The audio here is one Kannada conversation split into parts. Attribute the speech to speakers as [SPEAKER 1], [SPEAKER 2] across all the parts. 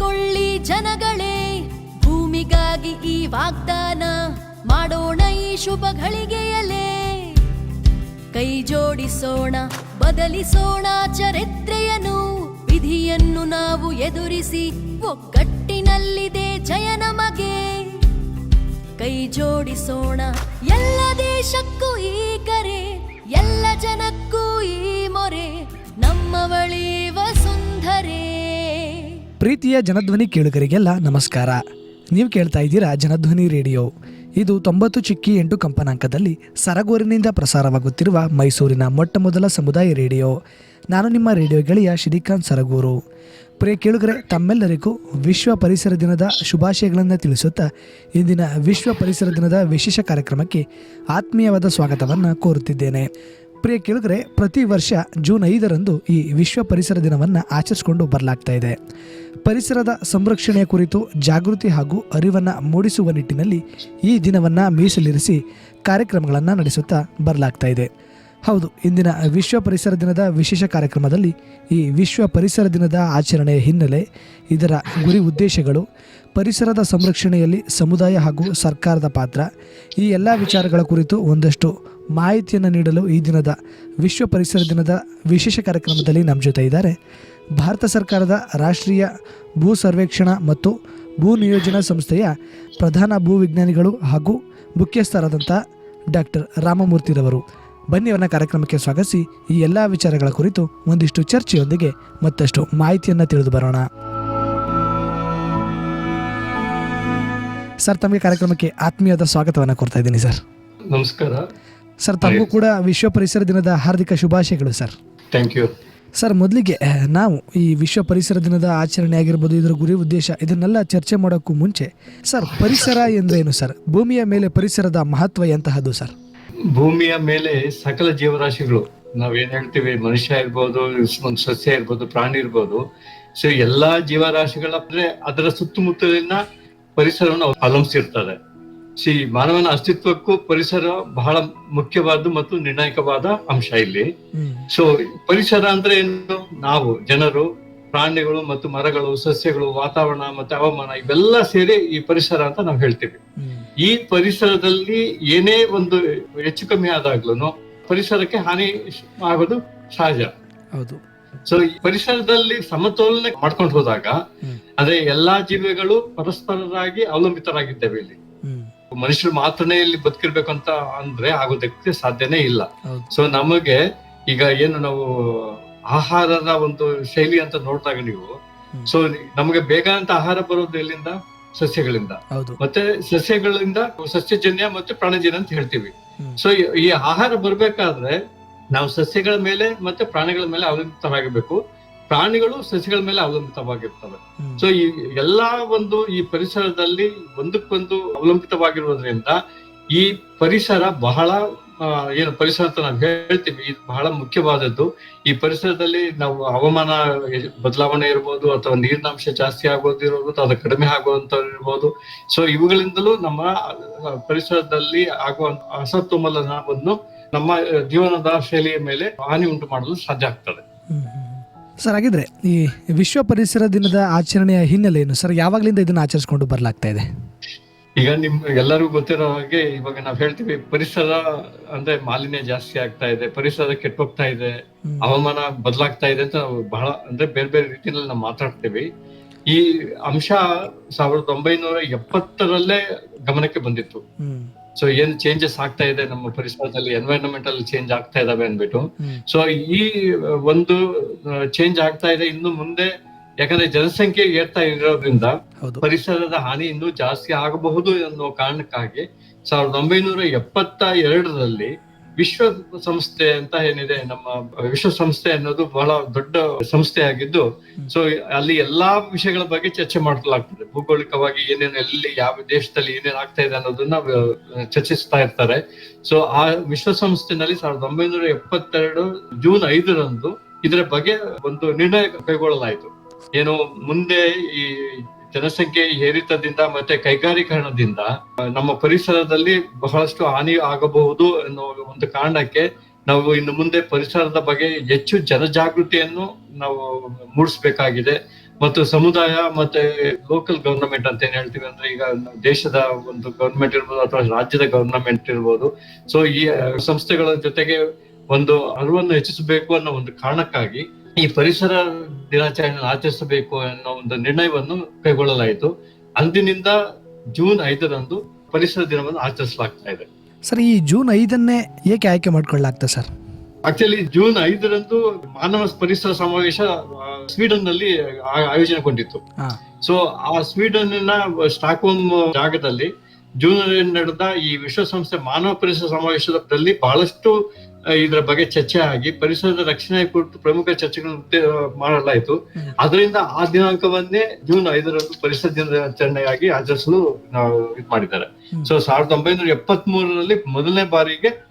[SPEAKER 1] ಎಚ್ಚರಗೊಳ್ಳಿ ಜನಗಳೇ, ಭೂಮಿಗಾಗಿ ಈ ವಾಗ್ದಾನ ಮಾಡೋಣ ಈ ಶುಭ ಘಳಿಗೆಯಲೇ ಕೈ ಜೋಡಿಸೋಣ, ಬದಲಿಸೋಣ ಚರಿತ್ರೆಯನ್ನು, ವಿಧಿಯನ್ನು ನಾವು ಎದುರಿಸಿ ಒಗ್ಗಟ್ಟಿನಲ್ಲಿದೆ ಜಯ ನಮಗೆ. ಕೈ ಜೋಡಿಸೋಣ, ಎಲ್ಲ ದೇಶಕ್ಕೂ ಈ ಕರೆ, ಎಲ್ಲ ಜನಕ್ಕೂ ಈ ಮೊರೆ ನಮ್ಮವಳಿ ವಸುಂಧರೆ
[SPEAKER 2] ಪ್ರೀತಿಯ ಜನಧ್ವನಿ ಕೇಳುಗರಿಗೆಲ್ಲ ನಮಸ್ಕಾರ. ನೀವು ಕೇಳ್ತಾ ಇದ್ದೀರಾ ಜನಧ್ವನಿ ರೇಡಿಯೋ. ಇದು ತೊಂಬತ್ತು ಚಿಕ್ಕಿ ಎಂಟು ಕಂಪನಾಂಕದಲ್ಲಿ ಸರಗೂರಿನಿಂದ ಪ್ರಸಾರವಾಗುತ್ತಿರುವ ಮೈಸೂರಿನ ಮೊಟ್ಟ ಮೊದಲ ಸಮುದಾಯ ರೇಡಿಯೋ. ನಾನು ನಿಮ್ಮ ರೇಡಿಯೋ ಗೆಳೆಯ ಶ್ರೀಕಾಂತ್ ಸರಗೂರು. ಪ್ರಿಯ ಕೇಳುಗರೆ, ತಮ್ಮೆಲ್ಲರಿಗೂ ವಿಶ್ವ ಪರಿಸರ ದಿನದ ಶುಭಾಶಯಗಳನ್ನು ತಿಳಿಸುತ್ತಾ ಇಂದಿನ ವಿಶ್ವ ಪರಿಸರ ದಿನದ ವಿಶೇಷ ಕಾರ್ಯಕ್ರಮಕ್ಕೆ ಆತ್ಮೀಯವಾದ ಸ್ವಾಗತವನ್ನು ಕೋರುತ್ತಿದ್ದೇನೆ. ಪ್ರಿಯ ಕೇಳಿದ್ರೆ ಪ್ರತಿ ವರ್ಷ ಜೂನ್ ಐದರಂದು ಈ ವಿಶ್ವ ಪರಿಸರ ದಿನವನ್ನು ಆಚರಿಸಿಕೊಂಡು ಬರಲಾಗ್ತಾ ಇದೆ. ಪರಿಸರದ ಸಂರಕ್ಷಣೆಯ ಕುರಿತು ಜಾಗೃತಿ ಹಾಗೂ ಅರಿವನ್ನು ಮೂಡಿಸುವ ನಿಟ್ಟಿನಲ್ಲಿ ಈ ದಿನವನ್ನು ಮೀಸಲಿರಿಸಿ ಕಾರ್ಯಕ್ರಮಗಳನ್ನು ನಡೆಸುತ್ತಾ ಬರಲಾಗ್ತಾ ಇದೆ. ಹೌದು, ಇಂದಿನ ವಿಶ್ವ ಪರಿಸರ ದಿನದ ವಿಶೇಷ ಕಾರ್ಯಕ್ರಮದಲ್ಲಿ ಈ ವಿಶ್ವ ಪರಿಸರ ದಿನದ ಆಚರಣೆಯ ಹಿನ್ನೆಲೆ ಇದರ ಗುರಿ ಉದ್ದೇಶಗಳು, ಪರಿಸರದ ಸಂರಕ್ಷಣೆಯಲ್ಲಿ ಸಮುದಾಯ ಹಾಗೂ ಸರ್ಕಾರದ ಪಾತ್ರ, ಈ ಎಲ್ಲ ವಿಚಾರಗಳ ಕುರಿತು ಒಂದಷ್ಟು ಮಾಹಿತಿಯನ್ನು ನೀಡಲು ಈ ದಿನದ ವಿಶ್ವ ಪರಿಸರ ದಿನದ ವಿಶೇಷ ಕಾರ್ಯಕ್ರಮದಲ್ಲಿ ನಮ್ಮ ಜೊತೆ ಇದ್ದಾರೆ. ಭಾರತ ಸರ್ಕಾರದ ರಾಷ್ಟ್ರೀಯ ಭೂ ಸರ್ವೇಕ್ಷಣಾ ಮತ್ತು ಭೂ ನಿಯೋಜನಾ ಸಂಸ್ಥೆಯ ಪ್ರಧಾನ ಭೂ ವಿಜ್ಞಾನಿಗಳು ಹಾಗೂ ಮುಖ್ಯಸ್ಥರಾದಂಥ ಡಾಕ್ಟರ್ ರಾಮಮೂರ್ತಿರವರು ಬನ್ನಿ ಅವರನ್ನ ಕಾರ್ಯಕ್ರಮಕ್ಕೆ ಸ್ವಾಗತಿಸಿ, ಈ ಎಲ್ಲ ವಿಚಾರಗಳ ಕುರಿತು ಒಂದಿಷ್ಟು ಚರ್ಚೆಯೊಂದಿಗೆ ಮತ್ತಷ್ಟು ಮಾಹಿತಿಯನ್ನು ತಿಳಿದು ಬರೋಣ. ಸರ್, ತಮಗೆ ಕಾರ್ಯಕ್ರಮಕ್ಕೆ ಆತ್ಮೀಯದ ಸ್ವಾಗತವನ್ನು ಕೊಡ್ತಾ ಇದ್ದೀನಿ ಸರ್.
[SPEAKER 3] ನಮಸ್ಕಾರ.
[SPEAKER 2] ಸರ್ ತಮಗೂ ಕೂಡ ವಿಶ್ವ ಪರಿಸರ ದಿನದ ಹಾರ್ದಿಕ ಶುಭಾಶಯಗಳು ಸರ್.
[SPEAKER 3] Thank you.
[SPEAKER 2] ಸರ್ ಮೊದಲಿಗೆ ನಾವು ಈ ವಿಶ್ವ ಪರಿಸರ ದಿನದ ಆಚರಣೆ ಆಗಿರ್ಬೋದು ಇದರ ಗುರಿ ಉದ್ದೇಶ ಇದನ್ನೆಲ್ಲ ಚರ್ಚೆ ಮಾಡೋಕ್ಕೂ ಮುಂಚೆ ಸರ್ ಪರಿಸರ ಎಂದ್ರೇನು ಸರ್? ಭೂಮಿಯ ಮೇಲೆ ಪರಿಸರದ ಮಹತ್ವ ಎಂತಹದ್ದು ಸರ್?
[SPEAKER 3] ಭೂಮಿಯ ಮೇಲೆ ಸಕಲ ಜೀವರಾಶಿಗಳು ನಾವೇನು ಹೇಳ್ತೀವಿ ಮನುಷ್ಯ ಇರ್ಬೋದು ಒಂದು ಸಸ್ಯ ಇರ್ಬೋದು ಪ್ರಾಣಿ ಇರ್ಬೋದು ಸೊ ಎಲ್ಲಾ ಜೀವರಾಶಿಗಳ ಅಂದ್ರೆ ಅದರ ಸುತ್ತಮುತ್ತಲಿನ ಪರಿಸರವನ್ನು ಅವಲಂಬಿಸಿರ್ತಾರೆ ಸಿ ಮಾನವನ ಅಸ್ತಿತ್ವಕ್ಕೂ ಪರಿಸರ ಬಹಳ ಮುಖ್ಯವಾದ ಮತ್ತು ನಿರ್ಣಾಯಕವಾದ ಅಂಶ ಇಲ್ಲಿ. ಸೊ ಪರಿಸರ ಅಂದ್ರೆ ಏನು? ನಾವು ಜನರು ಪ್ರಾಣಿಗಳು ಮತ್ತು ಮರಗಳು ಸಸ್ಯಗಳು ವಾತಾವರಣ ಮತ್ತೆ ಹವಾಮಾನ ಇವೆಲ್ಲ ಸೇರಿ ಈ ಪರಿಸರ ಅಂತ ನಾವು ಹೇಳ್ತೀವಿ. ಈ ಪರಿಸರದಲ್ಲಿ ಏನೇ ಒಂದು ಹೆಚ್ಚು ಕಮ್ಮಿ ಆದಾಗ್ಲೂ ಪರಿಸರಕ್ಕೆ ಹಾನಿ ಆಗೋದು ಸಹಜ.
[SPEAKER 2] ಹೌದು.
[SPEAKER 3] ಸೊ ಪರಿಸರದಲ್ಲಿ ಸಮತೋಲನ ಮಾಡ್ಕೊಂಡು ಹೋದಾಗ ಅದೇ ಎಲ್ಲಾ ಜೀವಿಗಳು ಪರಸ್ಪರರಾಗಿ ಅವಲಂಬಿತರಾಗಿದ್ದೇವೆ ಇಲ್ಲಿ. ಮನುಷ್ಯರು ಮಾತ್ರನೇ ಇಲ್ಲಿ ಬದುಕಿರ್ಬೇಕು ಅಂತ ಅಂದ್ರೆ ಆಗೋದಕ್ಕೆ ಸಾಧ್ಯನೇ ಇಲ್ಲ. ಸೊ ನಮಗೆ ಈಗ ಏನು ನಾವು ಆಹಾರದ ಒಂದು ಶೈಲಿ ಅಂತ ನೋಡಿದಾಗ ನೀವು. ಸೊ ನಮಗೆ ಬೇಗ ಅಂತ ಆಹಾರ ಬರೋದು ಎಲ್ಲಿಂದ? ಸಸ್ಯಗಳಿಂದ. ಮತ್ತೆ ಸಸ್ಯಗಳಿಂದ ಸಸ್ಯಜನ್ಯ ಮತ್ತೆ ಪ್ರಾಣಿಜನ್ಯ ಅಂತ ಹೇಳ್ತೀವಿ. ಸೊ ಈ ಆಹಾರ ಬರ್ಬೇಕಾದ್ರೆ ನಾವು ಸಸ್ಯಗಳ ಮೇಲೆ ಮತ್ತೆ ಪ್ರಾಣಿಗಳ ಮೇಲೆ ಅವಲಂಬಿತರಾಗಬೇಕು. ಪ್ರಾಣಿಗಳು ಸಸಿಗಳ ಮೇಲೆ ಅವಲಂಬಿತವಾಗಿರ್ತವೆ. ಸೊ ಈ ಎಲ್ಲಾ ಒಂದು ಈ ಪರಿಸರದಲ್ಲಿ ಒಂದಕ್ಕೊಂದು ಅವಲಂಬಿತವಾಗಿರುವುದರಿಂದ ಈ ಪರಿಸರ ಬಹಳ ಏನು ಪರಿಸರ ಅಂತ ನಾವು ಹೇಳ್ತೀವಿ ಇದು ಬಹಳ ಮುಖ್ಯವಾದದ್ದು ಈ ಪರಿಸರದಲ್ಲಿ ನಾವು ಹವಾಮಾನ ಬದಲಾವಣೆ ಇರ್ಬೋದು ಅಥವಾ ನೀರಿನಾಂಶ ಜಾಸ್ತಿ ಆಗೋದು ಇರ್ಬೋದು ಅಥವಾ ಕಡಿಮೆ ಆಗುವಂತ ಇರ್ಬೋದು ಸೊ ಇವುಗಳಿಂದಲೂ ನಮ್ಮ ಪರಿಸರದಲ್ಲಿ ಆಗುವ ಅಸಮತೋಲನವನ್ನು ನಮ್ಮ ಜೀವನದ ಶೈಲಿಯ ಮೇಲೆ ಹಾನಿ ಉಂಟು ಮಾಡಲು ಸಾಧ್ಯ ಆಗ್ತದೆ.
[SPEAKER 2] ಸರ್ ಹಾಗಿದ್ರೆ ಈ ವಿಶ್ವ ಪರಿಸರ ದಿನದ ಆಚರಣೆಯ ಹಿನ್ನೆಲೆ ಏನು ಸರ್ ಯಾವಾಗಲಿಂದ ಇದನ್ನ ಆಚರಿಸಿಕೊಂಡು ಬರಲಾಗ್ತಾ ಇದೆ?
[SPEAKER 3] ಈಗ ನಿಮ್ ಎಲ್ಲರಿಗೂ ಗೊತ್ತಿರೋ ಹಾಗೆ ಇವಾಗ ನಾವ್ ಹೇಳ್ತೀವಿ ಪರಿಸರ ಅಂದ್ರೆ ಮಾಲಿನ್ಯ ಜಾಸ್ತಿ ಆಗ್ತಾ ಇದೆ ಪರಿಸರ ಕೆಟ್ಟೋಗ್ತಾ ಇದೆ. ಹವಾಮಾನ ಬದಲಾಗ್ತಾ ಇದೆ ಅಂತ ನಾವು ಬಹಳ ಅಂದ್ರೆ ಬೇರೆ ಬೇರೆ ರೀತಿಯಲ್ಲಿ ನಾವು ಮಾತಾಡ್ತೀವಿ. ಈ ಅಂಶ ಸಾವಿರದ ಒಂಬೈನೂರ ಎಪ್ಪತ್ತರಲ್ಲೇ ಗಮನಕ್ಕೆ ಬಂದಿತ್ತು. ಸೊ ಏನ್ ಚೇಂಜಸ್ ಆಗ್ತಾ ಇದೆ ನಮ್ಮ ಪರಿಸರದಲ್ಲಿ ಎನ್ವೈರನ್ಮೆಂಟಲ್ ಚೇಂಜ್ ಆಗ್ತಾ ಇದಾವೆ
[SPEAKER 2] ಅಂದ್ಬಿಟ್ಟು.
[SPEAKER 3] ಸೊ ಈ ಒಂದು ಚೇಂಜ್ ಆಗ್ತಾ ಇದೆ ಇನ್ನು ಮುಂದೆ ಯಾಕಂದ್ರೆ ಜನಸಂಖ್ಯೆ ಏರ್ತಾ ಇರೋದ್ರಿಂದ ಪರಿಸರದ ಹಾನಿ ಇನ್ನೂ ಜಾಸ್ತಿ ಆಗಬಹುದು ಅನ್ನೋ ಕಾರಣಕ್ಕಾಗಿ ಸಾವಿರದ ಒಂಬೈನೂರ ಎಪ್ಪತ್ತ ಎರಡರಲ್ಲಿ ವಿಶ್ವ ಸಂಸ್ಥೆ ಅಂತ ಏನಿದೆ ನಮ್ಮ ವಿಶ್ವಸಂಸ್ಥೆ ಅನ್ನೋದು ಬಹಳ ದೊಡ್ಡ ಸಂಸ್ಥೆ ಆಗಿದ್ದು ಸೊ ಅಲ್ಲಿ ಎಲ್ಲಾ ವಿಷಯಗಳ ಬಗ್ಗೆ ಚರ್ಚೆ ಮಾಡಲಾಗ್ತದೆ. ಭೌಗೋಳಿಕವಾಗಿ ಏನೇನು ಎಲ್ಲಿ ಯಾವ ದೇಶದಲ್ಲಿ ಏನೇನು ಆಗ್ತಾ ಇದೆ ಅನ್ನೋದನ್ನ ಚರ್ಚಿಸ್ತಾ ಇರ್ತಾರೆ. ಸೊ ಆ ವಿಶ್ವಸಂಸ್ಥೆನಲ್ಲಿ ಸಾವಿರದ ಒಂಬೈನೂರ ಎಪ್ಪತ್ತೆರಡು ಜೂನ್ ಐದರಂದು ಇದರ ಬಗ್ಗೆ ಒಂದು ನಿರ್ಣಯ ಕೈಗೊಳ್ಳಲಾಯಿತು. ಏನು ಮುಂದೆ ಈ ಜನಸಂಖ್ಯೆ ಏರಿತದಿಂದ ಮತ್ತೆ ಕೈಗಾರೀಕರಣದಿಂದ ನಮ್ಮ ಪರಿಸರದಲ್ಲಿ ಬಹಳಷ್ಟು ಹಾನಿ ಆಗಬಹುದು ಅನ್ನೋ ಒಂದು ಕಾರಣಕ್ಕೆ ನಾವು ಇನ್ನು ಮುಂದೆ ಪರಿಸರದ ಬಗ್ಗೆ ಹೆಚ್ಚು ಜನಜಾಗೃತಿಯನ್ನು ನಾವು ಮೂಡಿಸ್ಬೇಕಾಗಿದೆ. ಮತ್ತು ಸಮುದಾಯ ಮತ್ತೆ ಲೋಕಲ್ ಗವರ್ನಮೆಂಟ್ ಅಂತ ಏನ್ ಹೇಳ್ತೀವಿ ಅಂದ್ರೆ ಈಗ ದೇಶದ ಒಂದು ಗವರ್ನಮೆಂಟ್ ಇರ್ಬೋದು ಅಥವಾ ರಾಜ್ಯದ ಗವರ್ನಮೆಂಟ್ ಇರ್ಬೋದು. ಸೊ ಈ ಸಂಸ್ಥೆಗಳ ಜೊತೆಗೆ ಒಂದು ಅರಿವನ್ನು ಹೆಚ್ಚಿಸಬೇಕು ಅನ್ನೋ ಒಂದು ಕಾರಣಕ್ಕಾಗಿ ಈ ಪರಿಸರ ದಿನಾಚರಣೆ ಆಚರಿಸಬೇಕು ಅನ್ನೋ ಒಂದು ನಿರ್ಣಯವನ್ನು ಕೈಗೊಳ್ಳಲಾಯಿತು. ಅಂದಿನಿಂದ ಜೂನ್ ಐದರಂದು ಪರಿಸರ ದಿನವನ್ನು ಆಚರಿಸಲಾಗ್ತಾ ಇದೆ.
[SPEAKER 2] ಸರ್ ಈ ಜೂನ್ ಐದನ್ನೇ ಏಕೆ ಆಯ್ಕೆ ಮಾಡ್ಕೊಳ್ಳಾಗ್ತದೆ ಸರ್?
[SPEAKER 3] ಆಕ್ಚುಲಿ ಜೂನ್ ಐದರಂದು ಮಾನವ ಪರಿಸರ ಸಮಾವೇಶ ಸ್ವೀಡನ್ನಲ್ಲಿ ಆಯೋಜನೆಗೊಂಡಿತ್ತು. ಸೊ ಆ ನ ಸ್ಟಾಕ್ಹೋಮ್ ಜಾಗದಲ್ಲಿ ಜೂನ್ ನಡೆದ ಈ ವಿಶ್ವಸಂಸ್ಥೆ ಮಾನವ ಪರಿಸರ ಸಮಾವೇಶದಲ್ಲಿ ಬಹಳಷ್ಟು ಇದರ ಬಗ್ಗೆ ಚರ್ಚೆ ಆಗಿ ಪರಿಸರದ ರಕ್ಷಣೆ ಕುರಿತು ಪ್ರಮುಖ ಚರ್ಚೆಗಳನ್ನು ಉತ್ತೇ- ಮಾಡಲಾಯಿತು. ಅದರಿಂದ ಆ ದಿನಾಂಕವನ್ನೇ ಜೂನ್ ಐದರಂದು ಪರಿಸರ ದಿನಾಚರಣೆಯಾಗಿ ಆಚರಿಸಲು ನಾವು ಇದು ಮಾಡಿದ್ದಾರೆ. ಸೊ ಸಾವಿರದ ಒಂಬೈನೂರ ಎಪ್ಪತ್ ಮೂರರಲ್ಲಿ ಮೊದಲನೇ ಬಾರಿಗೆ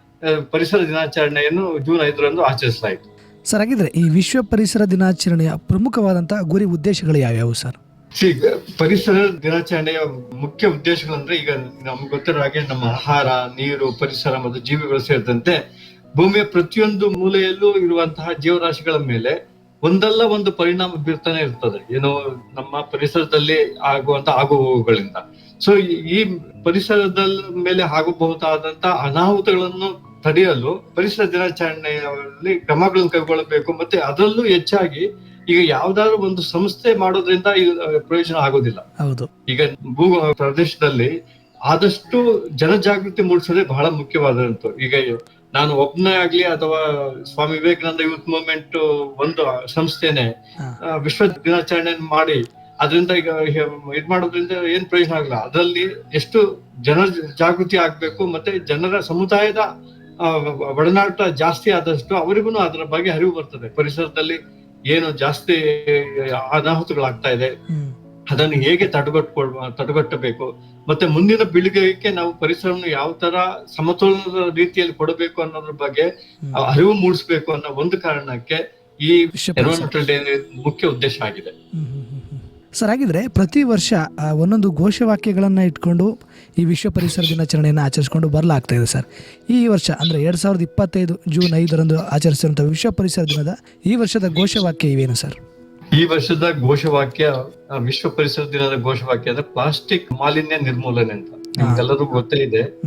[SPEAKER 3] ಪರಿಸರ ದಿನಾಚರಣೆಯನ್ನು ಜೂನ್ ಐದರಂದು ಆಚರಿಸಲಾಯಿತು.
[SPEAKER 2] ಸರ್ ಹಾಗಿದ್ರೆ ಈ ವಿಶ್ವ ಪರಿಸರ ದಿನಾಚರಣೆಯ ಪ್ರಮುಖವಾದಂತಹ ಗುರಿ ಉದ್ದೇಶಗಳು ಯಾವ್ಯಾವು ಸರ್?
[SPEAKER 3] ಪರಿಸರ ದಿನಾಚರಣೆಯ ಮುಖ್ಯ ಉದ್ದೇಶಗಳಂದ್ರೆ ಈಗ ನಮ್ಗೆ ಗೊತ್ತಿರೋ ಹಾಗೆ ನಮ್ಮ ಆಹಾರ ನೀರು ಪರಿಸರ ಮತ್ತು ಜೀವಿಗಳು ಸೇರಿದಂತೆ ಭೂಮಿಯ ಪ್ರತಿಯೊಂದು ಮೂಲೆಯಲ್ಲೂ ಇರುವಂತಹ ಜೀವರಾಶಿಗಳ ಮೇಲೆ ಒಂದಲ್ಲ ಒಂದು ಪರಿಣಾಮ ಬೀರ್ತಾನೆ ಇರ್ತದೆ. ಏನೋ ನಮ್ಮ ಪರಿಸರದಲ್ಲಿ ಆಗುವಂತ ಆಗು ಹೋಗುಗಳಿಂದ. ಸೊ ಈ ಪರಿಸರದ ಮೇಲೆ ಆಗಬಹುದಾದಂತಹ ಅನಾಹುತಗಳನ್ನು ತಡೆಯಲು ಪರಿಸರ ದಿನಾಚರಣೆಯಲ್ಲಿ ಕ್ರಮಗಳನ್ನು ಕೈಗೊಳ್ಳಬೇಕು. ಮತ್ತೆ ಅದರಲ್ಲೂ ಹೆಚ್ಚಾಗಿ ಈಗ ಯಾವ್ದಾದ್ರು ಒಂದು ಸಂಸ್ಥೆ ಮಾಡೋದ್ರಿಂದ ಪ್ರಯೋಜನ ಆಗೋದಿಲ್ಲ.
[SPEAKER 2] ಹೌದು.
[SPEAKER 3] ಈಗ ಭೂ ಪ್ರದೇಶದಲ್ಲಿ ಆದಷ್ಟು ಜನಜಾಗೃತಿ ಮೂಡಿಸೋದೇ ಬಹಳ ಮುಖ್ಯವಾದಂತು ಈಗ ನಾನು ಒಬ್ಬನೇ ಆಗ್ಲಿ ಅಥವಾ ಸ್ವಾಮಿ ವಿವೇಕಾನಂದ ಯೂತ್ ಮೂವ್ಮೆಂಟ್ ಒಂದು ಸಂಸ್ಥೆನೆ ವಿಶ್ವ ದಿನಾಚರಣೆ ಮಾಡಿ ಅದರಿಂದ ಈಗ ಇದ್ ಮಾಡೋದ್ರಿಂದ ಏನ್ ಪ್ರಯೋಜನ ಆಗಲ್ಲ ಅದರಲ್ಲಿ ಎಷ್ಟು ಜನ ಜಾಗೃತಿ ಆಗ್ಬೇಕು ಮತ್ತೆ ಜನರ ಸಮುದಾಯದ ಒಡನಾಟ ಜಾಸ್ತಿ ಆದಷ್ಟು ಅವರಿಗೂ ಅದರ ಬಗ್ಗೆ ಅರಿವು ಬರ್ತದೆ. ಪರಿಸರದಲ್ಲಿ ಏನು ಜಾಸ್ತಿ ಅನಾಹುತಗಳಾಗ್ತಾ ಇದೆ. ಅದನ್ನು ಹೇಗೆ ತಡೆಗಟ್ಕೊಳ್ ತಡೆಗಟ್ಟಬೇಕು? ಮತ್ತೆ ಮುಂದಿನ ಪೀಳಿಗೆಗೆ ನಾವು ಪರಿಸರವನ್ನು ಯಾವ ತರ ಸಮತೋಲನದ ರೀತಿಯಲ್ಲಿ ಕೊಡಬೇಕು ಅನ್ನೋದ್ರ ಬಗ್ಗೆ ಅರಿವು ಮೂಡಿಸ್ಬೇಕು ಅನ್ನೋ ಒಂದು ಕಾರಣಕ್ಕೆ ಈ ಡೇ ಮುಖ್ಯ ಉದ್ದೇಶ ಆಗಿದೆ.
[SPEAKER 2] ಸರ್ ಹಾಗಿದ್ರೆ ಪ್ರತಿ ವರ್ಷ ಒಂದೊಂದು ಘೋಷವಾಕ್ಯಗಳನ್ನು ಇಟ್ಕೊಂಡು ಈ ವಿಶ್ವ ಪರಿಸರ ದಿನಾಚರಣೆಯನ್ನು ಆಚರಿಸಿಕೊಂಡು ಬರಲಾಗ್ತಾ ಇದೆ ಸರ್. ಈ ವರ್ಷ ಅಂದರೆ ಎರಡು ಸಾವಿರದ ಇಪ್ಪತ್ತೈದು ಜೂನ್ ಐದರಂದು ಆಚರಿಸಿರುವಂಥ ವಿಶ್ವ ಪರಿಸರ ದಿನದ ಈ ವರ್ಷದ ಘೋಷವಾಕ್ಯ ಇವೇನು ಸರ್?
[SPEAKER 3] ಈ ವರ್ಷದ ಘೋಷವಾಕ್ಯ ವಿಶ್ವ ಪರಿಸರ ದಿನದ ಘೋಷವಾಕ್ಯ ಅಂದ್ರೆ ಪ್ಲಾಸ್ಟಿಕ್ ಮಾಲಿನ್ಯ ನಿರ್ಮೂಲನೆ ಅಂತ. ನಿಮ್ಗೆಲ್ಲರಿಗೂ ಗೊತ್ತೇ ಇದೆ.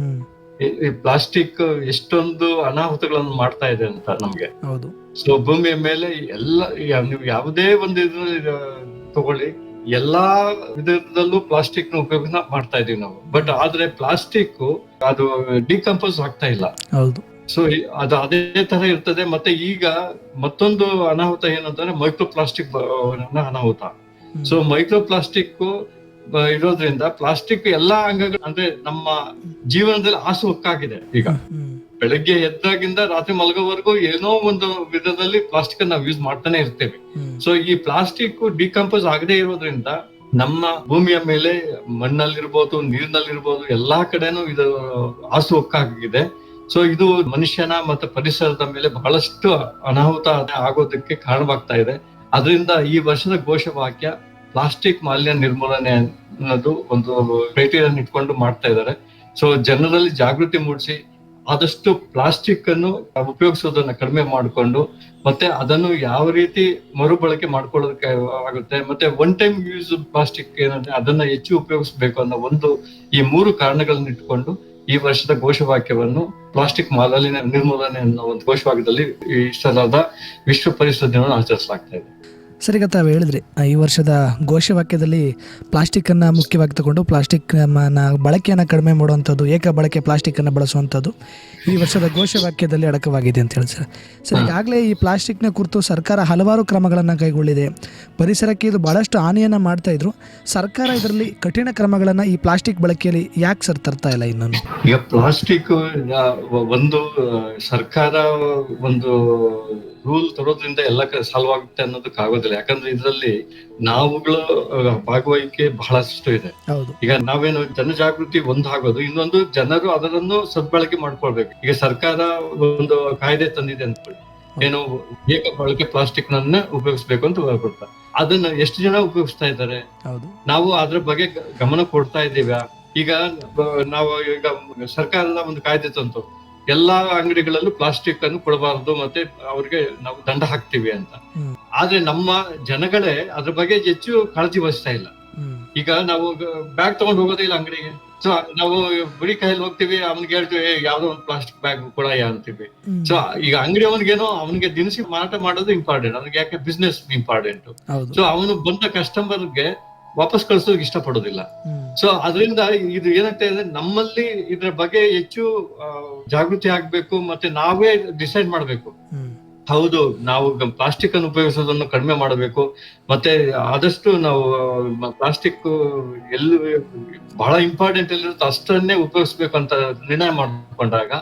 [SPEAKER 3] ಈ- ಪ್ಲಾಸ್ಟಿಕ್ ಎಷ್ಟೊಂದು ಅನಾಹುತಗಳನ್ನು ಮಾಡ್ತಾ ಇದೆ ಅಂತ ನಮ್ಗೆ.
[SPEAKER 2] ಹೌದು.
[SPEAKER 3] ಸೊ ಭೂಮಿಯ ಮೇಲೆ ಎಲ್ಲ ನೀವು ಯಾವುದೇ ಒಂದು ಇದು ತಗೊಳ್ಳಿ. ಎಲ್ಲಾ ವಿಧದಲ್ಲೂ ಪ್ಲಾಸ್ಟಿಕ್ನ ಉಪಯೋಗ ಮಾಡ್ತಾ ಇದೀವಿ ನಾವು. ಬಟ್ ಆದ್ರೆ ಪ್ಲಾಸ್ಟಿಕ್ ಅದು ಡಿಕಂಪೋಸ್ ಆಗ್ತಾ ಇಲ್ಲ.
[SPEAKER 2] ಹೌದು.
[SPEAKER 3] ಸೊ ಅದು ಅದೇ ತರ ಇರ್ತದೆ. ಮತ್ತೆ ಈಗ ಮತ್ತೊಂದು ಅನಾಹುತ ಏನಂತಂದ್ರೆ ಮೈಕ್ರೋ ಪ್ಲಾಸ್ಟಿಕ್ ಅನಾಹುತ. ಸೊ ಮೈಕ್ರೋ ಪ್ಲಾಸ್ಟಿಕ್ ಇರೋದ್ರಿಂದ ಪ್ಲಾಸ್ಟಿಕ್ ಎಲ್ಲಾ ಅಂಗಗಳು ಅಂದ್ರೆ ನಮ್ಮ ಜೀವನದಲ್ಲಿ ಆಸು ಹೊಕ್ಕಾಗಿದೆ ಈಗ. ಬೆಳಗ್ಗೆ ಎದ್ದಾಗಿಂದ ರಾತ್ರಿ ಮಲಗೋವರೆಗೂ ಏನೋ ಒಂದು ವಿಧದಲ್ಲಿ ಪ್ಲಾಸ್ಟಿಕ್ ನಾವು ಯೂಸ್ ಮಾಡ್ತಾನೆ ಇರ್ತೇವೆ. ಸೊ ಈ ಪ್ಲಾಸ್ಟಿಕ್ ಡಿಕಂಪೋಸ್ ಆಗದೆ ಇರೋದ್ರಿಂದ ನಮ್ಮ ಭೂಮಿಯ ಮೇಲೆ ಮಣ್ಣಲ್ಲಿರ್ಬೋದು ನೀರಿನಲ್ಲಿರ್ಬೋದು ಎಲ್ಲಾ ಕಡೆನೂ ಇದು ಆಸು ಹೊಕ್ಕಾಗಿದೆ. ಸೊ ಇದು ಮನುಷ್ಯನ ಮತ್ತು ಪರಿಸರದ ಮೇಲೆ ಬಹಳಷ್ಟು ಅನಾಹುತ ಆಗೋದಕ್ಕೆ ಕಾರಣವಾಗ್ತಾ ಇದೆ. ಅದರಿಂದ ಈ ವರ್ಷದ ಘೋಷವಾಕ್ಯ ಪ್ಲಾಸ್ಟಿಕ್ ಮಾಲಿನ್ಯ ನಿರ್ಮೂಲನೆ ಅನ್ನೋದು ಒಂದು ಕ್ರೈಟೀರಿಯನ್ ಇಟ್ಕೊಂಡು ಮಾಡ್ತಾ ಇದ್ದಾರೆ. ಸೊ ಜನರಲ್ಲಿ ಜಾಗೃತಿ ಮೂಡಿಸಿ ಆದಷ್ಟು ಪ್ಲಾಸ್ಟಿಕ್ ಅನ್ನು ಉಪಯೋಗಿಸೋದನ್ನ ಕಡಿಮೆ ಮಾಡಿಕೊಂಡು ಮತ್ತೆ ಅದನ್ನು ಯಾವ ರೀತಿ ಮರುಬಳಕೆ ಮಾಡ್ಕೊಳ್ಳೋದಕ್ಕೆ ಆಗುತ್ತೆ ಮತ್ತೆ ಒನ್ ಟೈಮ್ ಯೂಸ್ ಪ್ಲಾಸ್ಟಿಕ್ ಏನಂದ್ರೆ ಅದನ್ನ ಹೆಚ್ಚು ಉಪಯೋಗಿಸಬೇಕು ಅನ್ನೋ ಒಂದು ಈ ಮೂರು ಕಾರಣಗಳನ್ನ ಇಟ್ಕೊಂಡು ಈ ವರ್ಷದ ಘೋಷವಾಕ್ಯವನ್ನು ಪ್ಲಾಸ್ಟಿಕ್ ಮಾಲಿನ್ಯ ನಿರ್ಮೂಲನೆ ಅನ್ನೋ ಒಂದು ಘೋಷವಾಕ್ಯದಲ್ಲಿ ಈ ಸಲದ ವಿಶ್ವ ಪರಿಸರ ದಿನವನ್ನು ಆಚರಿಸಲಾಗ್ತಾ ಇದೆ.
[SPEAKER 2] ಸರ್ ಈಗ ತಾವು ಹೇಳಿದ್ರಿ ಈ ವರ್ಷದ ಘೋಷವಾಕ್ಯದಲ್ಲಿ ಪ್ಲಾಸ್ಟಿಕ್ಕನ್ನು ಮುಖ್ಯವಾಗಿ ತಗೊಂಡು ಪ್ಲಾಸ್ಟಿಕ್ ಬಳಕೆಯನ್ನು ಕಡಿಮೆ ಮಾಡುವಂಥದ್ದು ಏಕ ಬಳಕೆ ಪ್ಲಾಸ್ಟಿಕ್ಕನ್ನು ಬಳಸುವಂಥದ್ದು ಈ ವರ್ಷದ ಘೋಷವಾಕ್ಯದಲ್ಲಿ ಅಡಕವಾಗಿದೆ ಅಂತ ಹೇಳಿ ಸರ್. ಸರ್ ಈಗಾಗಲೇ ಈ ಪ್ಲಾಸ್ಟಿಕ್ನ ಕುರಿತು ಸರ್ಕಾರ ಹಲವಾರು ಕ್ರಮಗಳನ್ನು ಕೈಗೊಂಡಿದೆ ಪರಿಸರಕ್ಕೆ ಇದು ಭಾಳಷ್ಟು ಹಾನಿಯನ್ನು ಮಾಡ್ತಾ ಇದ್ರು. ಸರ್ಕಾರ ಇದರಲ್ಲಿ ಕಠಿಣ ಕ್ರಮಗಳನ್ನು ಈ ಪ್ಲಾಸ್ಟಿಕ್ ಬಳಕೆಯಲ್ಲಿ ಯಾಕೆ ಸರ್ ತರ್ತಾ ಇಲ್ಲ ಇನ್ನೊಂದು?
[SPEAKER 3] ಈಗ ಪ್ಲಾಸ್ಟಿಕ್ ಒಂದು ಸರ್ಕಾರ ಒಂದು ರೂಲ್ ತರೋದ್ರಿಂದ ಎಲ್ಲ ಸಾಲ್ವ್ ಆಗುತ್ತೆ ಅನ್ನೋದಕ್ಕೆ ಆಗೋದಿಲ್ಲ. ಯಾಕಂದ್ರೆ ಇದರಲ್ಲಿ ನಾವುಗಳ ಭಾಗವಹಿಕೆ ಬಹಳಷ್ಟು ಇದೆ. ಈಗ ನಾವೇನು ಜನಜಾಗೃತಿ ಒಂದು ಆಗೋದು ಇನ್ನೊಂದು ಜನರು ಅದರನ್ನು ಸದ್ಬಳಕೆ ಮಾಡ್ಕೊಳ್ಬೇಕು. ಈಗ ಸರ್ಕಾರ ಒಂದು ಕಾಯ್ದೆ ತಂದಿದೆ ಅಂತ ಏನು ಏಕ ಬಳಕೆ ಪ್ಲಾಸ್ಟಿಕ್ ನನ್ನ ಉಪಯೋಗಿಸ್ಬೇಕು ಅಂತ ಕೊಡ್ತಾರೆ ಅದನ್ನ ಎಷ್ಟು ಜನ ಉಪಯೋಗಿಸ್ತಾ ಇದ್ದಾರೆ? ನಾವು ಅದ್ರ ಬಗ್ಗೆ ಗಮನ ಕೊಡ್ತಾ ಇದ್ದೀವ? ಈಗ ನಾವು ಈಗ ಸರ್ಕಾರದ ಒಂದು ಕಾಯ್ದೆ ತಂತು. ಎಲ್ಲಾ ಅಂಗಡಿಗಳಲ್ಲೂ ಪ್ಲಾಸ್ಟಿಕ್ ಅನ್ನು ಕೊಡಬಾರದು ಮತ್ತೆ ಅವ್ರಿಗೆ ನಾವು ದಂಡ ಹಾಕ್ತಿವಿ ಅಂತ. ಆದ್ರೆ ನಮ್ಮ ಜನಗಳೇ ಅದ್ರ ಬಗ್ಗೆ ಹೆಚ್ಚು ಕಾಳಜಿ ವಹಿಸ್ತಾ ಇಲ್ಲ. ಈಗ ನಾವು ಬ್ಯಾಗ್ ತಗೊಂಡ್ ಹೋಗೋದೇ ಇಲ್ಲ ಅಂಗಡಿಗೆ. ಸೊ ನಾವು ಬಿಡಿ ಕೈಯಲ್ಲಿ ಹೋಗ್ತೀವಿ ಅವ್ನಿಗೆ ಹೇಳ್ತೀವಿ "ಏ, ಯಾವ್ದೋ ಒಂದು ಪ್ಲಾಸ್ಟಿಕ್ ಬ್ಯಾಗ್ ಕೊಡಯ್ಯ ಅಂತೀವಿ. ಸೊ ಈಗ ಅಂಗಡಿ ಅವನಿಗೇನೋ ಅವನಿಗೆ ದಿನಸಿ ಮಾರಾಟ ಮಾಡೋದು ಇಂಪಾರ್ಟೆಂಟ್ ಅವ್ನಿಗೆ ಯಾಕೆ ಬಿಸ್ನೆಸ್ ಇಂಪಾರ್ಟೆಂಟ್ ಸೊ ಅವನು ಬಂದ ಕಸ್ಟಮರ್ಗೆ ವಾಪಸ್ ಕಳ್ಸೋದಕ್ಕೆ ಇಷ್ಟಪಡೋದಿಲ್ಲ.
[SPEAKER 2] ಪಡೋದಿಲ್ಲ
[SPEAKER 3] ಸೊ ಅದರಿಂದ ಇದು ಏನಾಗ್ತಾ ಇದೆ ನಮ್ಮಲ್ಲಿ ಇದ್ರ ಬಗ್ಗೆ ಹೆಚ್ಚು ಜಾಗೃತಿ ಆಗ್ಬೇಕು ಮತ್ತೆ ನಾವೇ ಡಿಸೈಡ್ ಮಾಡ್ಬೇಕು. ಹೌದು ನಾವು ಪ್ಲಾಸ್ಟಿಕ್ ಅನ್ನು ಉಪಯೋಗಿಸೋದನ್ನು ಕಡಿಮೆ ಮಾಡಬೇಕು. ಮತ್ತೆ ಆದಷ್ಟು ನಾವು ಪ್ಲಾಸ್ಟಿಕ್ ಎಲ್ಲಿ ಬಹಳ ಇಂಪಾರ್ಟೆಂಟ್ ಎಲ್ಲಿರುತ್ತೋ ಅಷ್ಟನ್ನೇ ಉಪಯೋಗಿಸ್ಬೇಕು ಅಂತ ನಿರ್ಣಯ ಮಾಡ್ಕೊಂಡಾಗ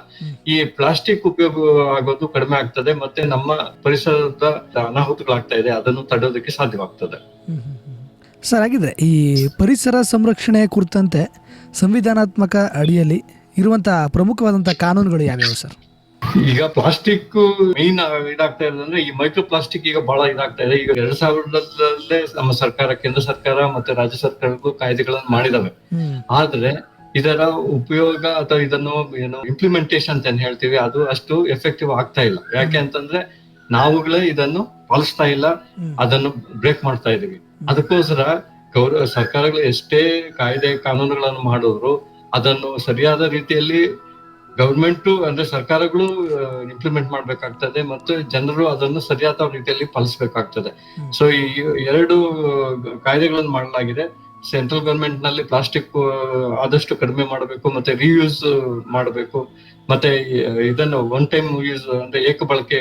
[SPEAKER 3] ಈ ಪ್ಲಾಸ್ಟಿಕ್ ಉಪಯೋಗ ಆಗೋದು ಕಡಿಮೆ ಆಗ್ತದೆ ಮತ್ತೆ ನಮ್ಮ ಪರಿಸರದ ಅನಾಹುತಗಳಾಗ್ತಾ ಇದೆ ಅದನ್ನು ತಡೆಯೋದಕ್ಕೆ ಸಾಧ್ಯವಾಗ್ತದೆ.
[SPEAKER 2] ಸರ್ ಹಾಗಿದ್ರೆ ಈ ಪರಿಸರ ಸಂರಕ್ಷಣೆ ಕುರಿತಂತೆ ಸಂವಿಧಾನಾತ್ಮಕ ಅಡಿಯಲ್ಲಿ ಇರುವಂತಹ ಪ್ರಮುಖವಾದಂತಹ ಕಾನೂನುಗಳು ಯಾವ್ಯಾವ ಸರ್?
[SPEAKER 3] ಈಗ ಪ್ಲಾಸ್ಟಿಕ್ ಮೇನ್ ಇದಾಗ್ತಾ ಇರೋದಂದ್ರೆ ಈ ಮೈಕ್ರೋ ಪ್ಲಾಸ್ಟಿಕ್ ಈಗ ಬಹಳ ಇದಾಗ್ತಾ ಇದೆ. ಈಗ ಎರಡ್ ಸಾವಿರದಲ್ಲೇ ನಮ್ಮ ಸರ್ಕಾರ ಕೇಂದ್ರ ಸರ್ಕಾರ ಮತ್ತೆ ರಾಜ್ಯ ಸರ್ಕಾರಗಳು ಕಾಯ್ದೆಗಳನ್ನು ಮಾಡಿದಾವೆ. ಆದ್ರೆ ಇದರ ಉಪಯೋಗ ಅಥವಾ ಇದನ್ನು ಏನು ಇಂಪ್ಲಿಮೆಂಟೇಶನ್ ಅಂತ ಏನ್ ಹೇಳ್ತೀವಿ ಅದು ಅಷ್ಟು ಎಫೆಕ್ಟಿವ್ ಆಗ್ತಾ ಇಲ್ಲ. ಯಾಕೆ ಅಂತಂದ್ರೆ ನಾವುಗಳೇ ಇದನ್ನು ಪಾಲಿಸ್ತಾ ಇಲ್ಲ. ಅದನ್ನು ಬ್ರೇಕ್ ಮಾಡ್ತಾ ಇದೀವಿ. ಅದಕ್ಕೋಸ್ಕರ ಗೌರವ ಸರ್ಕಾರಗಳು ಎಷ್ಟೇ ಕಾಯ್ದೆ ಕಾನೂನುಗಳನ್ನು ಮಾಡಿದ್ರು ಅದನ್ನು ಸರಿಯಾದ ರೀತಿಯಲ್ಲಿ ಗವರ್ಮೆಂಟ್ ಅಂದ್ರೆ ಸರ್ಕಾರಗಳು ಇಂಪ್ಲಿಮೆಂಟ್ ಮಾಡ್ಬೇಕಾಗ್ತದೆ ಮತ್ತು ಜನರು ಅದನ್ನು ಸರಿಯಾದ ರೀತಿಯಲ್ಲಿ ಪಾಲಿಸಬೇಕಾಗ್ತದೆ.
[SPEAKER 2] ಸೊ
[SPEAKER 3] ಈ ಎರಡು ಕಾಯ್ದೆಗಳನ್ನು ಮಾಡಲಾಗಿದೆ. ಸೆಂಟ್ರಲ್ ಗವರ್ಮೆಂಟ್ನಲ್ಲಿ ಪ್ಲಾಸ್ಟಿಕ್ ಆದಷ್ಟು ಕಡಿಮೆ ಮಾಡಬೇಕು ಮತ್ತೆ ರೀಯೂಸ್ ಮಾಡಬೇಕು. ಮತ್ತೆ ಇದನ್ನು ಒನ್ ಟೈಮ್ ಯೂಸ್ ಅಂದ್ರೆ ಏಕ ಬಳಕೆ